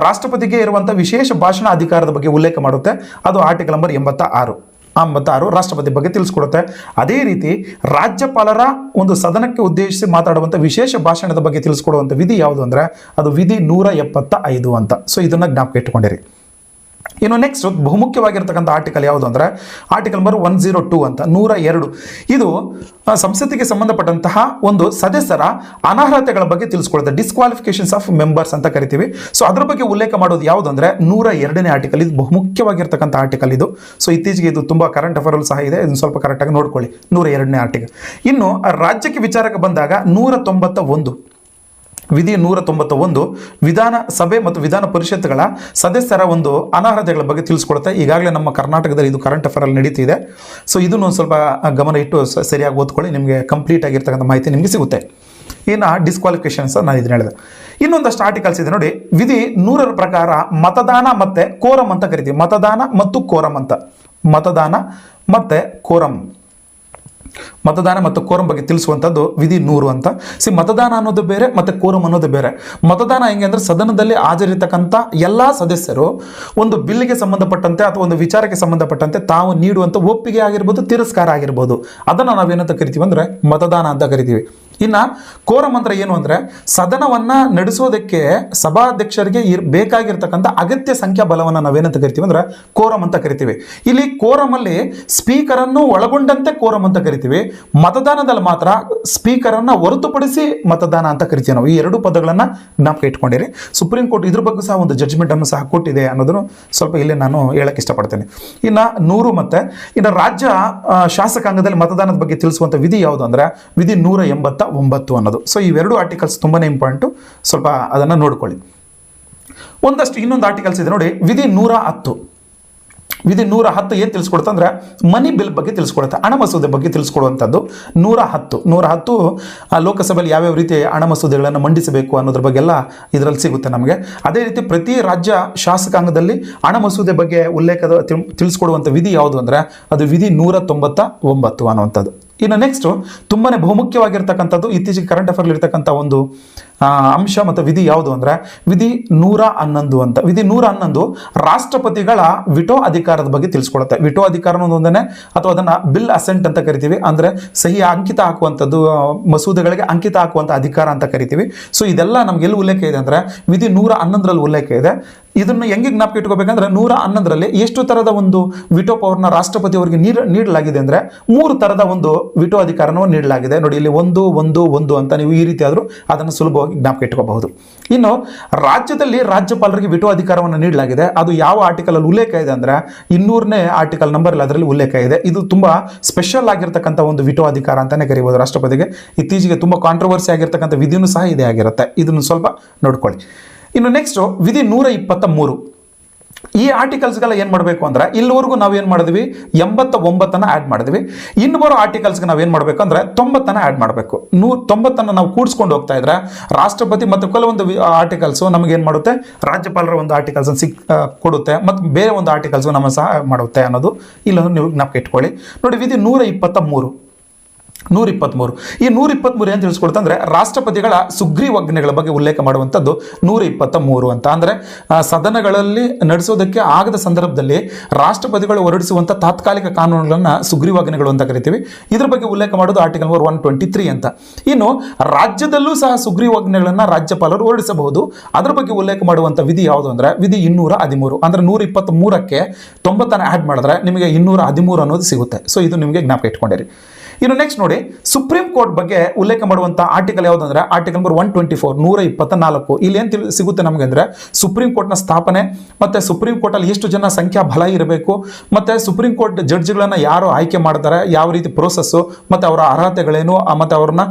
ರಾಷ್ಟ್ರಪತಿಗೆ ಇರುವಂಥ ವಿಶೇಷ ಭಾಷಣ ಅಧಿಕಾರದ ಬಗ್ಗೆ ಉಲ್ಲೇಖ ಮಾಡುತ್ತೆ. ಅದು ಆರ್ಟಿಕಲ್ ನಂಬರ್ ಎಂಬತ್ತ ಆರು ಎಂಬತ್ತಾರು ರಾಷ್ಟ್ರಪತಿ ಬಗ್ಗೆ ತಿಳಿಸ್ಕೊಡುತ್ತೆ. ಅದೇ ರೀತಿ ರಾಜ್ಯಪಾಲರ ಒಂದು ಸದನಕ್ಕೆ ಉದ್ದೇಶಿಸಿ ಮಾತಾಡುವಂಥ ವಿಶೇಷ ಭಾಷಣದ ಬಗ್ಗೆ ತಿಳಿಸ್ಕೊಡುವಂಥ ವಿಧಿ ಯಾವುದು ಅಂದರೆ ಅದು ವಿಧಿ ನೂರ ಎಪ್ಪತ್ತ ಐದು ಅಂತ. ಸೊ ಇದನ್ನು ಜ್ಞಾಪಕ ಇಟ್ಕೊಂಡಿರಿ ಇನ್ನು ನೆಕ್ಸ್ಟ್ ಬಹುಮುಖ್ಯವಾಗಿರ್ತಕ್ಕಂಥ ಆರ್ಟಿಕಲ್ ಯಾವುದು ಅಂದರೆ article number one zero two ಅಂತ, ನೂರ ಎರಡು. ಇದು ಸಂಸತ್ತಿಗೆ ಸಂಬಂಧಪಟ್ಟಂತಹ ಒಂದು ಸದಸ್ಯರ ಅನರ್ಹತೆಗಳ ಬಗ್ಗೆ ತಿಳಿಸ್ಕೊಡುತ್ತೆ. ಡಿಸ್ಕ್ವಾಲಿಫಿಕೇಶನ್ಸ್ ಆಫ್ ಮೆಂಬರ್ಸ್ ಅಂತ ಕರಿತೀವಿ. ಸೊ ಅದರ ಬಗ್ಗೆ ಉಲ್ಲೇಖ ಮಾಡೋದು ಯಾವುದು ಅಂದರೆ ನೂರ ಎರಡನೇ ಆರ್ಟಿಕಲ್ ಇದು ಬಹುಮುಖ್ಯವಾಗಿರ್ತಕ್ಕಂಥ ಆರ್ಟಿಕಲ್ ಇದು. ಸೊ ಇತ್ತೀಚೆಗೆ ಇದು ತುಂಬ ಕರೆಂಟ್ ಅಫೇರಲ್ಲೂ ಸಹ ಇದೆ. ಇದನ್ನು ಸ್ವಲ್ಪ ಕರೆಕ್ಟಾಗಿ ನೋಡ್ಕೊಳ್ಳಿ. ನೂರ ಎರಡನೇ ಆರ್ಟಿಕಲ್ ಇನ್ನು ರಾಜ್ಯಕ್ಕೆ ವಿಚಾರಕ್ಕೆ ಬಂದಾಗ ನೂರ ತೊಂಬತ್ತ ಒಂದು ವಿಧಿ ನೂರ ತೊಂಬತ್ತ ಒಂದು ವಿಧಾನಸಭೆ ಮತ್ತು ವಿಧಾನ ಪರಿಷತ್ಗಳ ಸದಸ್ಯರ ಒಂದು ಅನಾರ್ಹತೆಗಳ ಬಗ್ಗೆ ತಿಳಿಸ್ಕೊಡುತ್ತೆ. ಈಗಾಗಲೇ ನಮ್ಮ ಕರ್ನಾಟಕದಲ್ಲಿ ಇದು ಕರೆಂಟ್ ಅಫೇರಲ್ಲಿ ನಡೀತಿದೆ. ಸೊ ಇದನ್ನು ಒಂದು ಸ್ವಲ್ಪ ಗಮನ ಇಟ್ಟು ಸರಿಯಾಗಿ ಓದ್ಕೊಳ್ಳಿ, ನಿಮಗೆ ಕಂಪ್ಲೀಟ್ ಆಗಿರ್ತಕ್ಕಂಥ ಮಾಹಿತಿ ನಿಮಗೆ ಸಿಗುತ್ತೆ. ಇನ್ನು ಡಿಸ್ಕ್ವಾಲಿಫಿಕೇಶನ್ಸ್ ನಾನು ಇದನ್ನ ಹೇಳಿದೆ. ಇನ್ನೊಂದಷ್ಟು ಆರ್ಟಿಕಲ್ಸ್ ಇದೆ ನೋಡಿ. ವಿಧಿ ನೂರರ ಪ್ರಕಾರ ಮತದಾನ ಮತ್ತೆ ಕೋರಂ ಅಂತ ಕರಿತೀವಿ. ಮತದಾನ ಮತ್ತು ಕೋರಂ ಅಂತ. ಮತದಾನ ಮತ್ತೆ ಕೋರಂ. ಮತದಾನ ಮತ್ತು ಕೋರಂ ಬಗ್ಗೆ ತಿಳಿಸುವಂಥದ್ದು ವಿಧಿ ನೂರು ಅಂತ. ಸಿ, ಮತದಾನ ಅನ್ನೋದು ಬೇರೆ ಮತ್ತು ಕೋರಂ ಅನ್ನೋದು ಬೇರೆ. ಮತದಾನ ಹೆಂಗೆ ಅಂದರೆ ಸದನದಲ್ಲಿ ಹಾಜರಿರ್ತಕ್ಕಂಥ ಎಲ್ಲ ಸದಸ್ಯರು ಒಂದು ಬಿಲ್ಗೆ ಸಂಬಂಧಪಟ್ಟಂತೆ ಅಥವಾ ಒಂದು ವಿಚಾರಕ್ಕೆ ಸಂಬಂಧಪಟ್ಟಂತೆ ತಾವು ನೀಡುವಂಥ ಒಪ್ಪಿಗೆ ಆಗಿರ್ಬೋದು, ತಿರಸ್ಕಾರ ಆಗಿರ್ಬೋದು. ಅದನ್ನು ನಾವೇನಂತ ಕರಿತೀವಿ ಅಂದರೆ ಮತದಾನ ಅಂತ ಕರಿತೀವಿ. ಇನ್ನು ಕೋರಂ ಏನು ಅಂದರೆ ಸದನವನ್ನು ನಡೆಸೋದಕ್ಕೆ ಸಭಾಧ್ಯಕ್ಷರಿಗೆ ಇರ್ ಬೇಕಾಗಿರ್ತಕ್ಕಂಥ ಅಗತ್ಯ ಸಂಖ್ಯಾ ಬಲವನ್ನು ನಾವೇನಂತ ಕರಿತೀವಿ ಅಂದ್ರೆ ಕೋರಂ ಅಂತ ಕರಿತೀವಿ. ಇಲ್ಲಿ ಕೋರಮಲ್ಲಿ ಸ್ಪೀಕರನ್ನು ಒಳಗೊಂಡಂತೆ ಕೋರಂ ಅಂತ ಕರಿತೀವಿ. ಮತದಾನದಲ್ಲಿ ಮಾತ್ರ ಸ್ಪೀಕರನ್ನು ಹೊರತುಪಡಿಸಿ ಮತದಾನ ಅಂತ ಕರಿತೀವಿ ನಾವು. ಈ ಎರಡು ಪದಗಳನ್ನು ಜ್ಞಾಪಕ ಇಟ್ಕೊಂಡಿರಿ. ಸುಪ್ರೀಂ ಕೋರ್ಟ್ ಇದ್ರ ಬಗ್ಗೆ ಸಹ ಒಂದು ಜಡ್ಜ್ಮೆಂಟ್ ಅನ್ನು ಸಹ ಕೊಟ್ಟಿದೆ ಅನ್ನೋದನ್ನು ಸ್ವಲ್ಪ ಇಲ್ಲಿ ನಾನು ಹೇಳಕ್ಕೆ ಇಷ್ಟಪಡ್ತೇನೆ. ಇನ್ನು ನೂರು ಮತ್ತೆ, ಇನ್ನು ರಾಜ್ಯ ಶಾಸಕಾಂಗದಲ್ಲಿ ಮತದಾನದ ಬಗ್ಗೆ ತಿಳಿಸುವಂಥ ವಿಧಿ ಯಾವುದು ಅಂದ್ರೆ, ವಿಧಿ ನೂರ ಎಂಬತ್ತ ಒಂಬತ್ತು ಅನ್ನೋದು. ಸೊ ಇವೆರಡು ಆರ್ಟಿಕಲ್ಸ್ ತುಂಬಾ ಇಂಪಾರ್ಟೆಂಟು ಸ್ವಲ್ಪ ಅದನ್ನು ನೋಡ್ಕೊಳ್ಳಿ. ಒಂದಷ್ಟು ಇನ್ನೊಂದು ಆರ್ಟಿಕಲ್ಸ್ ಇದೆ ನೋಡಿ. ವಿಧಿ ನೂರ ಹತ್ತು. ವಿಧಿ ನೂರ ಹತ್ತು ಏನು ತಿಳಿಸ್ಕೊಡುತ್ತೆ ಅಂದರೆ ಮನಿ ಬಿಲ್ ಬಗ್ಗೆ ತಿಳಿಸ್ಕೊಡುತ್ತೆ. ಹಣ ಮಸೂದೆ ಬಗ್ಗೆ ತಿಳಿಸ್ಕೊಡುವಂಥದ್ದು. ನೂರ ಹತ್ತು. ನೂರ ಹತ್ತು ಲೋಕಸಭೆಯಲ್ಲಿ ಯಾವ್ಯಾವ ರೀತಿ ಹಣ ಮಸೂದೆಗಳನ್ನು ಮಂಡಿಸಬೇಕು ಅನ್ನೋದ್ರ ಬಗ್ಗೆ ಎಲ್ಲ ಇದರಲ್ಲಿ ಸಿಗುತ್ತೆ ನಮಗೆ. ಅದೇ ರೀತಿ ಪ್ರತಿ ರಾಜ್ಯ ಶಾಸಕಾಂಗದಲ್ಲಿ ಹಣ ಮಸೂದೆ ಬಗ್ಗೆ ಉಲ್ಲೇಖದ ತಿಳ್- ತಿಳಿಸ್ಕೊಡುವಂಥ ವಿಧಿ ಯಾವುದು ಅಂದರೆ ಅದು ವಿಧಿ ನೂರ ತೊಂಬತ್ತ ಒಂಬತ್ತು ಅನ್ನುವಂಥದ್ದು. ಇನ್ನು ನೆಕ್ಸ್ಟು ತುಂಬಾ ಬಹುಮುಖ್ಯವಾಗಿರ್ತಕ್ಕಂಥದ್ದು ಇತ್ತೀಚೆಗೆ ಕರೆಂಟ್ ಅಫೇರ್ ಇರ್ತಕ್ಕಂಥ ಒಂದು ಅಂಶ ಮತ್ತು ವಿಧಿ ಯಾವುದು ಅಂದರೆ ವಿಧಿ ನೂರ ಹನ್ನೊಂದು ಅಂತ. ವಿಧಿ ನೂರ ಹನ್ನೊಂದು ರಾಷ್ಟ್ರಪತಿಗಳ ವಿಟೋ ಅಧಿಕಾರದ ಬಗ್ಗೆ ತಿಳಿಸ್ಕೊಡುತ್ತೆ ವಿಟೋ ಅಧಿಕಾರ ಅನ್ನೋದು ಒಂದನೇ ಅಥವಾ ಅದನ್ನು ಬಿಲ್ ಅಸೆಂಟ್ ಅಂತ ಕರಿತೀವಿ. ಅಂದರೆ ಸಹಿ ಅಂಕಿತ ಹಾಕುವಂಥದ್ದು ಮಸೂದೆಗಳಿಗೆ ಅಂಕಿತ ಹಾಕುವಂಥ ಅಧಿಕಾರ ಅಂತ ಕರಿತೀವಿ. ಸೊ ಇದೆಲ್ಲ ನಮ್ಗೆ ಎಲ್ಲಿ ಉಲ್ಲೇಖ ಇದೆ ಅಂದರೆ ವಿಧಿ ನೂರ ಹನ್ನೊಂದರಲ್ಲಿ ಉಲ್ಲೇಖ ಇದೆ. ಇದನ್ನು ಹೆಂಗೆ ಜ್ಞಾಪಕ ಇಟ್ಕೋಬೇಕಂದ್ರೆ ನೂರ ಹನ್ನೊಂದರಲ್ಲಿ ಎಷ್ಟು ಥರದ ಒಂದು ವಿಟೋ ಪವರ್ನ ರಾಷ್ಟ್ರಪತಿ ಅವರಿಗೆ ನೀಡ, ನೀಡಲಾಗಿದೆ ಅಂದರೆ ಮೂರು ಥರದ ಒಂದು ವಿಟೋ ಅಧಿಕಾರವನ್ನು ನೀಡಲಾಗಿದೆ. ನೋಡಿ, ಇಲ್ಲಿ ಒಂದು ಒಂದು ಒಂದು ಅಂತ ನೀವು ಈ ರೀತಿ ಆದರೂ ಅದನ್ನು ಸುಲಭವಾಗಿ ಜ್ಞಾಪಕ ಇಟ್ಕೋಬಹುದು ಇನ್ನು ರಾಜ್ಯದಲ್ಲಿ ರಾಜ್ಯಪಾಲರಿಗೆ ವಿಟೋ ಅಧಿಕಾರವನ್ನು ನೀಡಲಾಗಿದೆ. ಅದು ಯಾವ ಆರ್ಟಿಕಲ್ ಅಲ್ಲಿ ಉಲ್ಲೇಖ ಇದೆ ಅಂದರೆ ಇನ್ನೂರನೇ ಆರ್ಟಿಕಲ್ ನಂಬರ್ ಅದರಲ್ಲಿ ಉಲ್ಲೇಖ ಇದೆ. ಇದು ತುಂಬಾ ಸ್ಪೆಷಲ್ ಆಗಿರ್ತಕ್ಕಂಥ ಒಂದು ವಿಟೋ ಅಧಿಕಾರ ಅಂತಾನೆ ಕರಿಬೋದು ರಾಷ್ಟ್ರಪತಿಗೆ. ಇತ್ತೀಚೆಗೆ ತುಂಬಾ ಕಾಂಟ್ರವರ್ಸಿ ಆಗಿರ್ತಕ್ಕಂಥ ವಿಧಿಯೂ ಸಹ ಇದೇ ಆಗಿರುತ್ತೆ. ಇದನ್ನು ಸ್ವಲ್ಪ ನೋಡ್ಕೊಳ್ಳಿ. ಇನ್ನು ನೆಕ್ಸ್ಟ್ ವಿಧಿ ನೂರ ಇಪ್ಪತ್ತ ಮೂರು. ಈ ಆರ್ಟಿಕಲ್ಸ್ಗೆಲ್ಲ ಏನು ಮಾಡಬೇಕು ಅಂದ್ರೆ ಇಲ್ಲಿವರೆಗೂ ನಾವೇನು ಮಾಡಿದ್ವಿ? ಎಂಬತ್ತ ಒಂಬತ್ತನ್ನು ಆ್ಯಡ್ ಮಾಡಿದ್ವಿ. ಇನ್ನು ಬರೋ ಆರ್ಟಿಕಲ್ಸ್ಗೆ ನಾವೇನು ಮಾಡಬೇಕು ಅಂದ್ರೆ ತೊಂಬತ್ತನ್ನು ಆ್ಯಡ್ ಮಾಡಬೇಕು. ನೂರ ತೊಂಬತ್ತನ್ನು ನಾವು ಕೂಡಿಸ್ಕೊಂಡು ಹೋಗ್ತಾ ಇದ್ರೆ ರಾಷ್ಟ್ರಪತಿ ಮತ್ತು ಕೆಲವೊಂದು ಆರ್ಟಿಕಲ್ಸು ನಮಗೆ ಏನು ಮಾಡುತ್ತೆ? ರಾಜ್ಯಪಾಲರ ಒಂದು ಆರ್ಟಿಕಲ್ಸ್ ಸಿಕ್ ಕೊಡುತ್ತೆ ಮತ್ತು ಬೇರೆ ಒಂದು ಆರ್ಟಿಕಲ್ಸ್ ನಮ್ಮ ಸಹ ಮಾಡುತ್ತೆ ಅನ್ನೋದು ಇಲ್ಲೊಂದು ನೀವು ಜ್ಞಾಪಕ ಇಟ್ಕೊಳ್ಳಿ. ನೋಡಿ, ವಿಧಿ ನೂರ ಇಪ್ಪತ್ತ ಮೂರು. ನೂರ ಇಪ್ಪತ್ತ್ಮೂರು ಈ ನೂರ ಇಪ್ಪತ್ತ್ಮೂರು ಏನು ತಿಳಿಸ್ಕೊಡ್ತಂದ್ರೆ, ರಾಷ್ಟ್ರಪತಿಗಳ ಸುಗ್ರೀವಾಜ್ಞೆಗಳ ಬಗ್ಗೆ ಉಲ್ಲೇಖ ಮಾಡುವಂಥದ್ದು ನೂರ ಇಪ್ಪತ್ತ ಮೂರು ಅಂತ. ಅಂದರೆ ಸದನಗಳಲ್ಲಿ ನಡೆಸೋದಕ್ಕೆ ಆಗದ ಸಂದರ್ಭದಲ್ಲಿ ರಾಷ್ಟ್ರಪತಿಗಳು ಹೊರಡಿಸುವಂಥ ತಾತ್ಕಾಲಿಕ ಕಾನೂನುಗಳನ್ನು ಸುಗ್ರೀವಾಜ್ಞೆಗಳು ಅಂತ ಕರಿತೀವಿ. ಇದ್ರ ಬಗ್ಗೆ ಉಲ್ಲೇಖ ಮಾಡೋದು article number one twenty three ಅಂತ. ಇನ್ನು, ರಾಜ್ಯದಲ್ಲೂ ಸಹ ಸುಗ್ರೀವಾಜ್ಞೆಗಳನ್ನು ರಾಜ್ಯಪಾಲರು ಹೊರಡಿಸಬಹುದು. ಅದರ ಬಗ್ಗೆ ಉಲ್ಲೇಖ ಮಾಡುವಂಥ ವಿಧಿ ಯಾವುದು ಅಂದರೆ, ವಿಧಿ ಇನ್ನೂರ ಹದಿಮೂರು. ಅಂದರೆ ನೂರ ಇಪ್ಪತ್ತ್ ಮೂರಕ್ಕೆ ತೊಂಬತ್ತನ್ನು ಆ್ಯಡ್ ಮಾಡಿದ್ರೆ ನಿಮಗೆ ಇನ್ನೂರ ಹದಿಮೂರು ಅನ್ನೋದು ಸಿಗುತ್ತೆ. ಸೊ ಇದು ನಿಮಗೆ ಜ್ಞಾಪಕ ಇಟ್ಕೊಂಡಿರಿ. ಇನ್ನು ನೆಕ್ಸ್ಟ್ ನೋಡಿ ಸುಪ್ರೀಂ ಕೋರ್ಟ್ ಬಗ್ಗೆ ಉಲ್ಲೇಖ ಮಾಡುವಂಥ ಆರ್ಟಿಕಲ್ ಯಾವುದಂದ್ರೆ article number one twenty four ನೂರ ಇಪ್ಪತ್ತ ನಾಲ್ಕು ಇಲ್ಲಿ ಏನು ತಿಳಿ, ಸಿಗುತ್ತೆ ನಮಗೆ ಅಂದರೆ ಸುಪ್ರೀಂ ಕೋರ್ಟ್ನ ಸ್ಥಾಪನೆ, ಮತ್ತು ಸುಪ್ರೀಂ ಕೋರ್ಟಲ್ಲಿ ಎಷ್ಟು ಜನ ಸಂಖ್ಯಾ ಬಲ ಇರಬೇಕು, ಮತ್ತು ಸುಪ್ರೀಂ ಕೋರ್ಟ್ ಜಡ್ಜ್ಗಳನ್ನು ಯಾರು ಆಯ್ಕೆ ಮಾಡ್ತಾರೆ, ಯಾವ ರೀತಿ ಪ್ರೋಸೆಸ್ಸು ಮತ್ತು ಅವರ ಅರ್ಹತೆಗಳೇನು ಮತ್ತು ಅವ್ರನ್ನ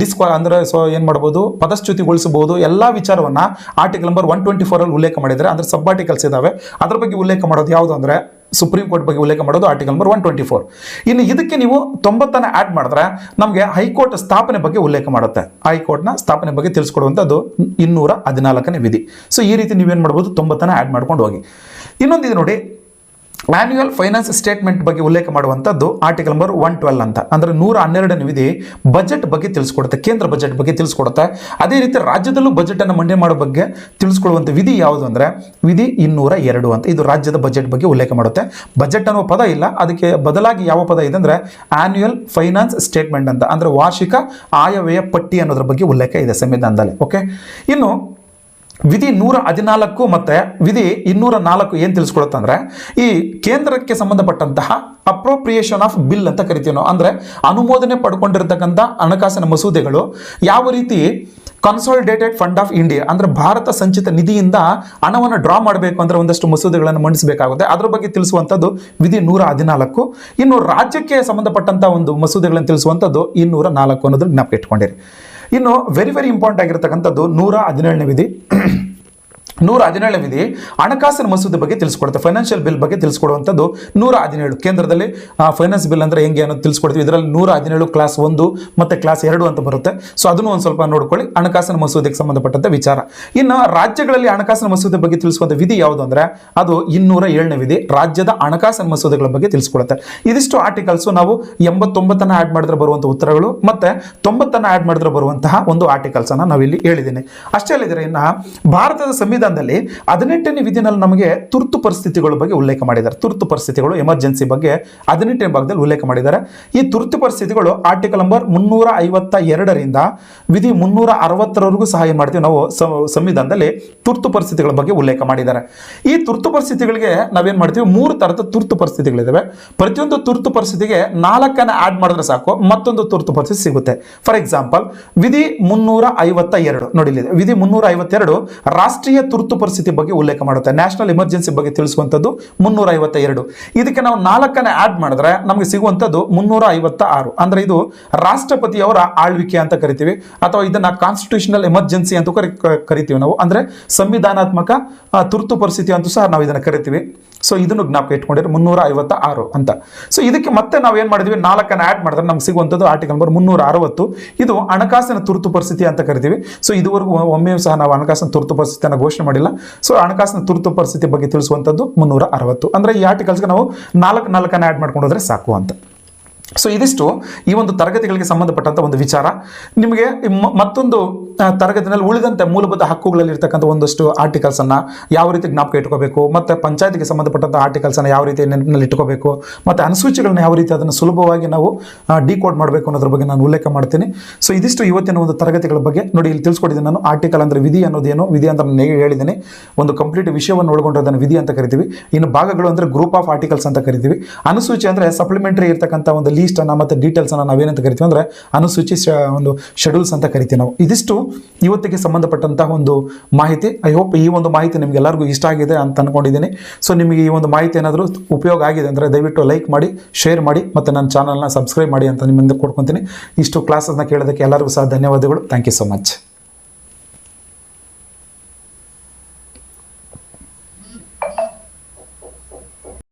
ಡಿಸ್ಕ್ವಾ ಅಂದರೆ ಸೊ ಏನು ಮಾಡ್ಬೋದು, ಪದಚ್ಯುತಿಗೊಳಿಸಬಹುದು, ಎಲ್ಲ ವಿಚಾರವನ್ನು ಆರ್ಟಿಕಲ್ ನಂಬರ್ ಒನ್ ಟ್ವೆಂಟಿ ಫೋರಲ್ಲಿ ಉಲ್ಲೇಖ ಮಾಡಿದರೆ ಅಂದರೆ ಸಬ್ ಆರ್ಟಿಕಲ್ಸ್ ಇದ್ದಾವೆ ಅದ್ರ ಬಗ್ಗೆ ಉಲ್ಲೇಖ ಮಾಡೋದು ಯಾವುದು ಅಂದರೆ ಸುಪ್ರೀಂ ಕೋರ್ಟ್ ಬಗ್ಗೆ ಉಲ್ಲೇಖ ಮಾಡೋದು article number one twenty four ಇನ್ನು ಇದಕ್ಕೆ ನೀವು ತೊಂಬತ್ತನ್ನು ಆ್ಯಡ್ ಮಾಡಿದ್ರೆ ನಮಗೆ ಹೈಕೋರ್ಟ್ ಸ್ಥಾಪನೆ ಬಗ್ಗೆ ಉಲ್ಲೇಖ ಮಾಡುತ್ತೆ. ಹೈಕೋರ್ಟ್ನ ಸ್ಥಾಪನೆ ಬಗ್ಗೆ ತಿಳಿಸ್ಕೊಡುವಂಥದ್ದು ಇನ್ನೂರ ಹದಿನಾಲ್ಕನೇ ವಿಧಿ. ಸೊ ಈ ರೀತಿ ನೀವೇನು ಮಾಡ್ಬೋದು? ತೊಂಬತ್ತನ್ನು ಆ್ಯಡ್ ಮಾಡ್ಕೊಂಡು ಹೋಗಿ. ಇನ್ನೊಂದಿದೆ ನೋಡಿ ಆನ್ಯುವಲ್ ಫೈನಾನ್ಸ್ ಸ್ಟೇಟ್ಮೆಂಟ್ ಬಗ್ಗೆ ಉಲ್ಲೇಖ ಮಾಡುವಂಥದ್ದು ಆರ್ಟಿಕಲ್ ನಂಬರ್ ಒನ್ ಟ್ವೆಲ್ ಅಂತ. ಅಂದರೆ ನೂರ ಹನ್ನೆರಡನೇ ವಿಧಿ ಬಜೆಟ್ ಬಗ್ಗೆ ತಿಳಿಸ್ಕೊಡುತ್ತೆ, ಕೇಂದ್ರ ಬಜೆಟ್ ಬಗ್ಗೆ ತಿಳಿಸ್ಕೊಡುತ್ತೆ. ಅದೇ ರೀತಿ ರಾಜ್ಯದಲ್ಲೂ ಬಜೆಟನ್ನು ಮಂಡನೆ ಮಾಡೋ ಬಗ್ಗೆ ತಿಳಿಸ್ಕೊಡುವಂಥ ವಿಧಿ ಯಾವುದು ಅಂದರೆ ವಿಧಿ ಇನ್ನೂರ ಎರಡು ಅಂತ. ಇದು ರಾಜ್ಯದ ಬಜೆಟ್ ಬಗ್ಗೆ ಉಲ್ಲೇಖ ಮಾಡುತ್ತೆ. ಬಜೆಟ್ ಅನ್ನೋ ಪದ ಇಲ್ಲ, ಅದಕ್ಕೆ ಬದಲಾಗಿ ಯಾವ ಪದ ಇದೆ ಅಂದರೆ ಆನ್ಯುವಲ್ ಫೈನಾನ್ಸ್ ಸ್ಟೇಟ್ಮೆಂಟ್ ಅಂತ. ಅಂದರೆ ವಾರ್ಷಿಕ ಆಯವ್ಯಯ ಪಟ್ಟಿ ಅನ್ನೋದ್ರ ಬಗ್ಗೆ ಉಲ್ಲೇಖ ಇದೆ ಸಂವಿಧಾನದಲ್ಲಿ ಓಕೆ ಇನ್ನು ವಿಧಿ ನೂರ ಹದಿನಾಲ್ಕು ಮತ್ತು ವಿಧಿ ಇನ್ನೂರ ನಾಲ್ಕು ಏನು ತಿಳಿಸ್ಕೊಡುತ್ತೆ ಅಂದರೆ, ಈ ಕೇಂದ್ರಕ್ಕೆ ಸಂಬಂಧಪಟ್ಟಂತಹ ಅಪ್ರೋಪ್ರಿಯೇಷನ್ ಆಫ್ ಬಿಲ್ ಅಂತ ಕರಿತೀವಿ ನಾವು. ಅಂದರೆ ಅನುಮೋದನೆ ಪಡ್ಕೊಂಡಿರ್ತಕ್ಕಂಥ ಹಣಕಾಸಿನ ಮಸೂದೆಗಳು ಯಾವ ರೀತಿ ಕನ್ಸಾಲಿಡೇಟೆಡ್ ಫಂಡ್ ಆಫ್ ಇಂಡಿಯಾ ಅಂದರೆ ಭಾರತ ಸಂಚಿತ ನಿಧಿಯಿಂದ ಹಣವನ್ನು ಡ್ರಾ ಮಾಡಬೇಕು ಅಂದರೆ ಒಂದಷ್ಟು ಮಸೂದೆಗಳನ್ನು ಮಂಡಿಸಬೇಕಾಗುತ್ತೆ. ಅದರ ಬಗ್ಗೆ ತಿಳಿಸುವಂಥದ್ದು ವಿಧಿ ನೂರ ಹದಿನಾಲ್ಕು. ಇನ್ನು ರಾಜ್ಯಕ್ಕೆ ಸಂಬಂಧಪಟ್ಟಂಥ ಒಂದು ಮಸೂದೆಗಳನ್ನು ತಿಳಿಸುವಂಥದ್ದು ಇನ್ನೂರ ನಾಲ್ಕು ಅನ್ನೋದನ್ನು ಜ್ಞಾಪಕ ಇಟ್ಕೊಂಡಿರಿ ಇನ್ನು ವೆರಿ ವೆರಿ ಇಂಪಾರ್ಟೆಂಟ್ ಆಗಿರ್ತಕ್ಕಂಥದ್ದು ನೂರ ಹದಿನೇಳನೇ ವಿಧಿ. ನೂರ ಹದಿನೇಳು ವಿಧಿ ಹಣಕಾಸಿನ ಮಸೂದೆ ಬಗ್ಗೆ ತಿಳಿಸ್ಕೊಡುತ್ತೆ. ಫೈನಾನ್ಷಿಯಲ್ ಬಿಲ್ ಬಗ್ಗೆ ತಿಳಿಸ್ಕೊಡುವಂಥದ್ದು ನೂರ ಹದಿನೇಳು ಕೇಂದ್ರದಲ್ಲಿ. ಫೈನಾನ್ಸ್ ಬಿಲ್ ಅಂದರೆ ಹೆಂಗೆ ಅನ್ನೋದು ತಿಳಿಸ್ಕೊಡ್ತೀವಿ. ಇದರಲ್ಲಿ ನೂರ ಹದಿನೇಳು ಕ್ಲಾಸ್ ಒಂದು ಮತ್ತು ಕ್ಲಾಸ್ ಎರಡು ಅಂತ ಬರುತ್ತೆ. ಸೊ ಅದನ್ನು ಒಂದು ಸ್ವಲ್ಪ ನೋಡ್ಕೊಳ್ಳಿ. ಹಣಕಾಸಿನ ಮಸೂದೆಗೆ ಸಂಬಂಧಪಟ್ಟಂಥ ವಿಚಾರ. ಇನ್ನು ರಾಜ್ಯಗಳಲ್ಲಿ ಹಣಕಾಸಿನ ಮಸೂದೆ ಬಗ್ಗೆ ತಿಳಿಸುವಂಥ ವಿಧಿ ಯಾವುದು ಅಂದರೆ, ಅದು ಇನ್ನೂರ ಏಳನೇ ವಿಧಿ ರಾಜ್ಯದ ಹಣಕಾಸಿನ ಮಸೂದೆಗಳ ಬಗ್ಗೆ ತಿಳಿಸ್ಕೊಡುತ್ತೆ. ಇದಿಷ್ಟು ಆರ್ಟಿಕಲ್ಸು ನಾವು ಎಂಬತ್ತೊಂಬತ್ತನ್ನು ಆ್ಯಡ್ ಮಾಡಿದ್ರೆ ಬರುವಂಥ ಉತ್ತರಗಳು ಮತ್ತು ತೊಂಬತ್ತನ್ನು ಆ್ಯಡ್ ಮಾಡಿದ್ರೆ ಬರುವಂತಹ ಒಂದು ಆರ್ಟಿಕಲ್ಸನ್ನು ನಾವಿಲ್ಲಿ ಹೇಳಿದ್ದೀನಿ. ಅಷ್ಟೇ ಅಲ್ಲಿದ್ರೆ ಇನ್ನು ಭಾರತದ ಸಂವಿಧಾನದಲ್ಲಿ ಹದಿನೆಂಟನೇ ವಿಧಿನಲ್ಲಿ ನಮಗೆ ತುರ್ತು ಪರಿಸ್ಥಿತಿಗಳ ಬಗ್ಗೆ ಉಲ್ಲೇಖ ಮಾಡಿದ್ದಾರೆ. ತುರ್ತು ಪರಿಸ್ಥಿತಿಗಳು ಎಮರ್ಜೆನ್ಸಿ ಬಗ್ಗೆ ಹದಿನೆಂಟನೇ ಭಾಗದಲ್ಲಿ ಉಲ್ಲೇಖ ಮಾಡಿದ್ದಾರೆ. ಈ ತುರ್ತು ಪರಿಸ್ಥಿತಿಗಳು ಆರ್ಟಿಕಲ್ ನಂಬರ್ ಮುನ್ನೂರ ಐವತ್ತ ಎರಡರಿಂದ ವಿಧಿ ಮುನ್ನೂರ ಅರವತ್ತರವರೆಗೂ ಸಹಾಯ ಮಾಡ್ತೀವಿ ನಾವು ಸಂವಿಧಾನದಲ್ಲಿ ತುರ್ತು ಪರಿಸ್ಥಿತಿಗಳ ಬಗ್ಗೆ ಉಲ್ಲೇಖ ಮಾಡಿದ್ದಾರೆ. ಈ ತುರ್ತು ಪರಿಸ್ಥಿತಿಗಳಿಗೆ ನಾವೇನು ಮಾಡ್ತೀವಿ? ಮೂರು ಥರದ ತುರ್ತು ಪರಿಸ್ಥಿತಿಗಳಿದ್ದಾವೆ ಪ್ರತಿಯೊಂದು ತುರ್ತು ಪರಿಸ್ಥಿತಿಗೆ ನಾಲ್ಕನ್ನು ಆ್ಯಡ್ ಮಾಡಿದ್ರೆ ಸಾಕು, ಮತ್ತೊಂದು ತುರ್ತು ಪರಿಸ್ಥಿತಿ ಸಿಗುತ್ತೆ. ಫಾರ್ ಎಕ್ಸಾಂಪಲ್ ವಿಧಿ ಮುನ್ನೂರ ಐವತ್ತ ಎರಡು ನೋಡಿಲ್ಲಿದೆ ವಿಧಿ ಮುನ್ನೂರ ಐವತ್ತೆರಡು ರಾಷ್ಟ್ರೀಯ ತುರ್ತು ಪರಿಸ್ಥಿತಿ ಬಗ್ಗೆ ಉಲ್ಲೇಖ ಮಾಡುತ್ತೆ. ನ್ಯಾಷನಲ್ ಎಮರ್ಜೆನ್ಸಿ ಬಗ್ಗೆ ತಿಳಿಸುವಂಥದ್ದು ಮುನ್ನೂರ ಐವತ್ತ ಎರಡು ಇದಕ್ಕೆ ನಾವು ನಾಲ್ಕನೇ ಆ್ಯಡ್ ಮಾಡಿದ್ರೆ ನಮಗೆ ಸಿಗುವಂಥದ್ದು ಮುನ್ನೂರ ಐವತ್ತ ಆರು ಅಂದರೆ ಇದು ರಾಷ್ಟ್ರಪತಿಯವರ ಆಳ್ವಿಕೆ ಅಂತ ಕರಿತೀವಿ, ಅಥವಾ ಇದನ್ನು ಕಾನ್ಸ್ಟಿಟ್ಯೂಷನಲ್ ಎಮರ್ಜೆನ್ಸಿ ಅಂತ ಕರಿ, ಕರಿತೀವಿ ನಾವು. ಅಂದರೆ ಸಂವಿಧಾನಾತ್ಮಕ ತುರ್ತು ಪರಿಸ್ಥಿತಿ ಅಂತೂ ಸಹ ನಾವು ಇದನ್ನು ಕರಿತೀವಿ. ಸೊ ಇದನ್ನು ಜ್ಞಾಪಕ ಇಟ್ಕೊಂಡಿರೋ ಮುನ್ನೂರ ಐವತ್ತ ಆರು ಅಂತ. ಸೊ ಇದಕ್ಕೆ ಮತ್ತೆ ನಾವು ಏನು ಮಾಡಿದ್ವಿ? ನಾಲ್ಕನ್ನು ಆ್ಯಡ್ ಮಾಡಿದ್ರೆ ನಮ್ಗೆ ಸಿಗುವಂಥದ್ದು ಆರ್ಟಿಕಲ್ ನಂಬರ್ ಮುನ್ನೂರ ಅರವತ್ತು ಇದು ಹಣಕಾಸಿನ ತುರ್ತು ಪರಿಸ್ಥಿತಿ ಅಂತ ಕರಿತೀವಿ. ಸೊ ಇದುವರೆಗೂ ಒಮ್ಮೆಯೂ ಸಹ ನಾವು ಹಣಕಾಸಿನ ತುರ್ತು ಪರಿಸ್ಥಿತಿಯನ್ನು ಘೋಷಣೆ ಮಾಡಿಲ್ಲ. ಸೊ ಹಣಕಾಸಿನ ತುರ್ತು ಪರಿಸ್ಥಿತಿ ಬಗ್ಗೆ ತಿಳಿಸುವಂಥದ್ದು ಮುನ್ನೂರ ಅರವತ್ತು ಅಂದರೆ ಈ ಆರ್ಟಿಕಲ್ಸ್ಗೆ ನಾವು ನಾಲ್ಕು ನಾಲ್ಕನ್ನು ಆ್ಯಡ್ ಮಾಡ್ಕೊಂಡು ಹೋದ್ರೆ ಸಾಕು ಅಂತ. ಸೊ ಇದಿಷ್ಟು ಈ ಒಂದು ತರಗತಿಗಳಿಗೆ ಸಂಬಂಧಪಟ್ಟಂಥ ಒಂದು ವಿಚಾರ. ನಿಮಗೆ ಮತ್ತೊಂದು ತರಗತಿನಲ್ಲಿ ಉಳಿದಂತೆ ಮೂಲಭೂತ ಹಕ್ಕುಗಳಲ್ಲಿ ಇರ್ತಕ್ಕಂಥ ಒಂದಷ್ಟು ಆರ್ಟಿಕಲ್ಸನ್ನು ಯಾವ ರೀತಿ ಜ್ಞಾಪಕ ಇಟ್ಕೋಬೇಕು, ಮತ್ತು ಪಂಚಾಯತಿಗೆ ಸಂಬಂಧಪಟ್ಟಂಥ ಆರ್ಟಿಕಲ್ಸನ್ನು ಯಾವ ರೀತಿ ನೆನಪಿನಲ್ಲಿ ಇಟ್ಕೋಬೇಕು, ಮತ್ತು ಅನುಸೂಚಿಗಳನ್ನ ಯಾವ ರೀತಿ ಅದನ್ನು ಸುಲಭವಾಗಿ ನಾವು ಡಿಕೋಡ್ ಮಾಡಬೇಕು ಅನ್ನೋದ್ರ ಬಗ್ಗೆ ನಾನು ಉಲ್ಲೇಖ ಮಾಡ್ತೀನಿ. ಸೊ ಇದಿಷ್ಟು ಇವತ್ತಿನ ಒಂದು ತರಗತಿಗಳ ಬಗ್ಗೆ ನೋಡಿ, ಇಲ್ಲಿ ತಿಳಿಸ್ಕೊಟ್ಟಿದ್ದೀನಿ ನಾನು. ಆರ್ಟಿಕಲ್ ಅಂದರೆ ವಿಧಿ ಅನ್ನೋದೇನು ವಿಧಿ ಅಂತ ನಾನು ಹೇಳಿದ್ದೀನಿ. ಒಂದು ಕಂಪ್ಲೀಟ್ ವಿಷಯವನ್ನು ಒಳಗೊಂಡಿರೋದನ್ನು ವಿಧಿ ಅಂತ ಕರಿತೀವಿ. ಇನ್ನು ಭಾಗಗಳು ಅಂದರೆ ಗ್ರೂಪ್ ಆಫ್ ಆರ್ಟಿಕಲ್ಸ್ ಅಂತ ಕರಿತೀವಿ. ಅನುಸೂಚಿ ಅಂದರೆ ಸಪ್ಲಿಮೆಂಟರಿ ಇರ್ತಕ್ಕಂಥ ಒಂದು ಲೀಸ್ಟನ್ನು ಮತ್ತು ಡೀಟೇಲ್ಸನ್ನು ನಾವೇನಂತ ಕರಿತೀವಿ ಅಂದರೆ ಅನುಸೂಚಿ ಒಂದು ಶೆಡ್ಯೂಲ್ಸ್ ಅಂತ ಕರಿತೀವಿ ನಾವು. ಇದಿಷ್ಟು ಇವತ್ತಿಗೆ ಸಂಬಂಧಪಟ್ಟಂತಹ ಒಂದು ಮಾಹಿತಿ. ಐ ಹೋಪ್ ಈ ಒಂದು ಮಾಹಿತಿ ನಿಮ್ಗೆ ಎಲ್ಲರಿಗೂ ಇಷ್ಟ ಆಗಿದೆ ಅಂತ ಅಂದ್ಕೊಂಡಿದ್ದೀನಿ ಸೊ ನಿಮಗೆ ಈ ಒಂದು ಮಾಹಿತಿ ಏನಾದರೂ ಉಪಯೋಗ ಆಗಿದೆ ಅಂದರೆ ದಯವಿಟ್ಟು ಲೈಕ್ ಮಾಡಿ ಶೇರ್ ಮಾಡಿ, ಮತ್ತು ನನ್ನ ಚಾನಲ್ನ ಸಬ್ಸ್ಕ್ರೈಬ್ ಮಾಡಿ ಅಂತ ನಿಮ್ಮಿಂದ ಕೊಡ್ಕೊತೀನಿ. ಇಷ್ಟು ಕ್ಲಾಸಸ್ನ ಕೇಳೋದಕ್ಕೆ ಎಲ್ಲರಿಗೂ ಸಹ ಧನ್ಯವಾದಗಳು. Thank you so much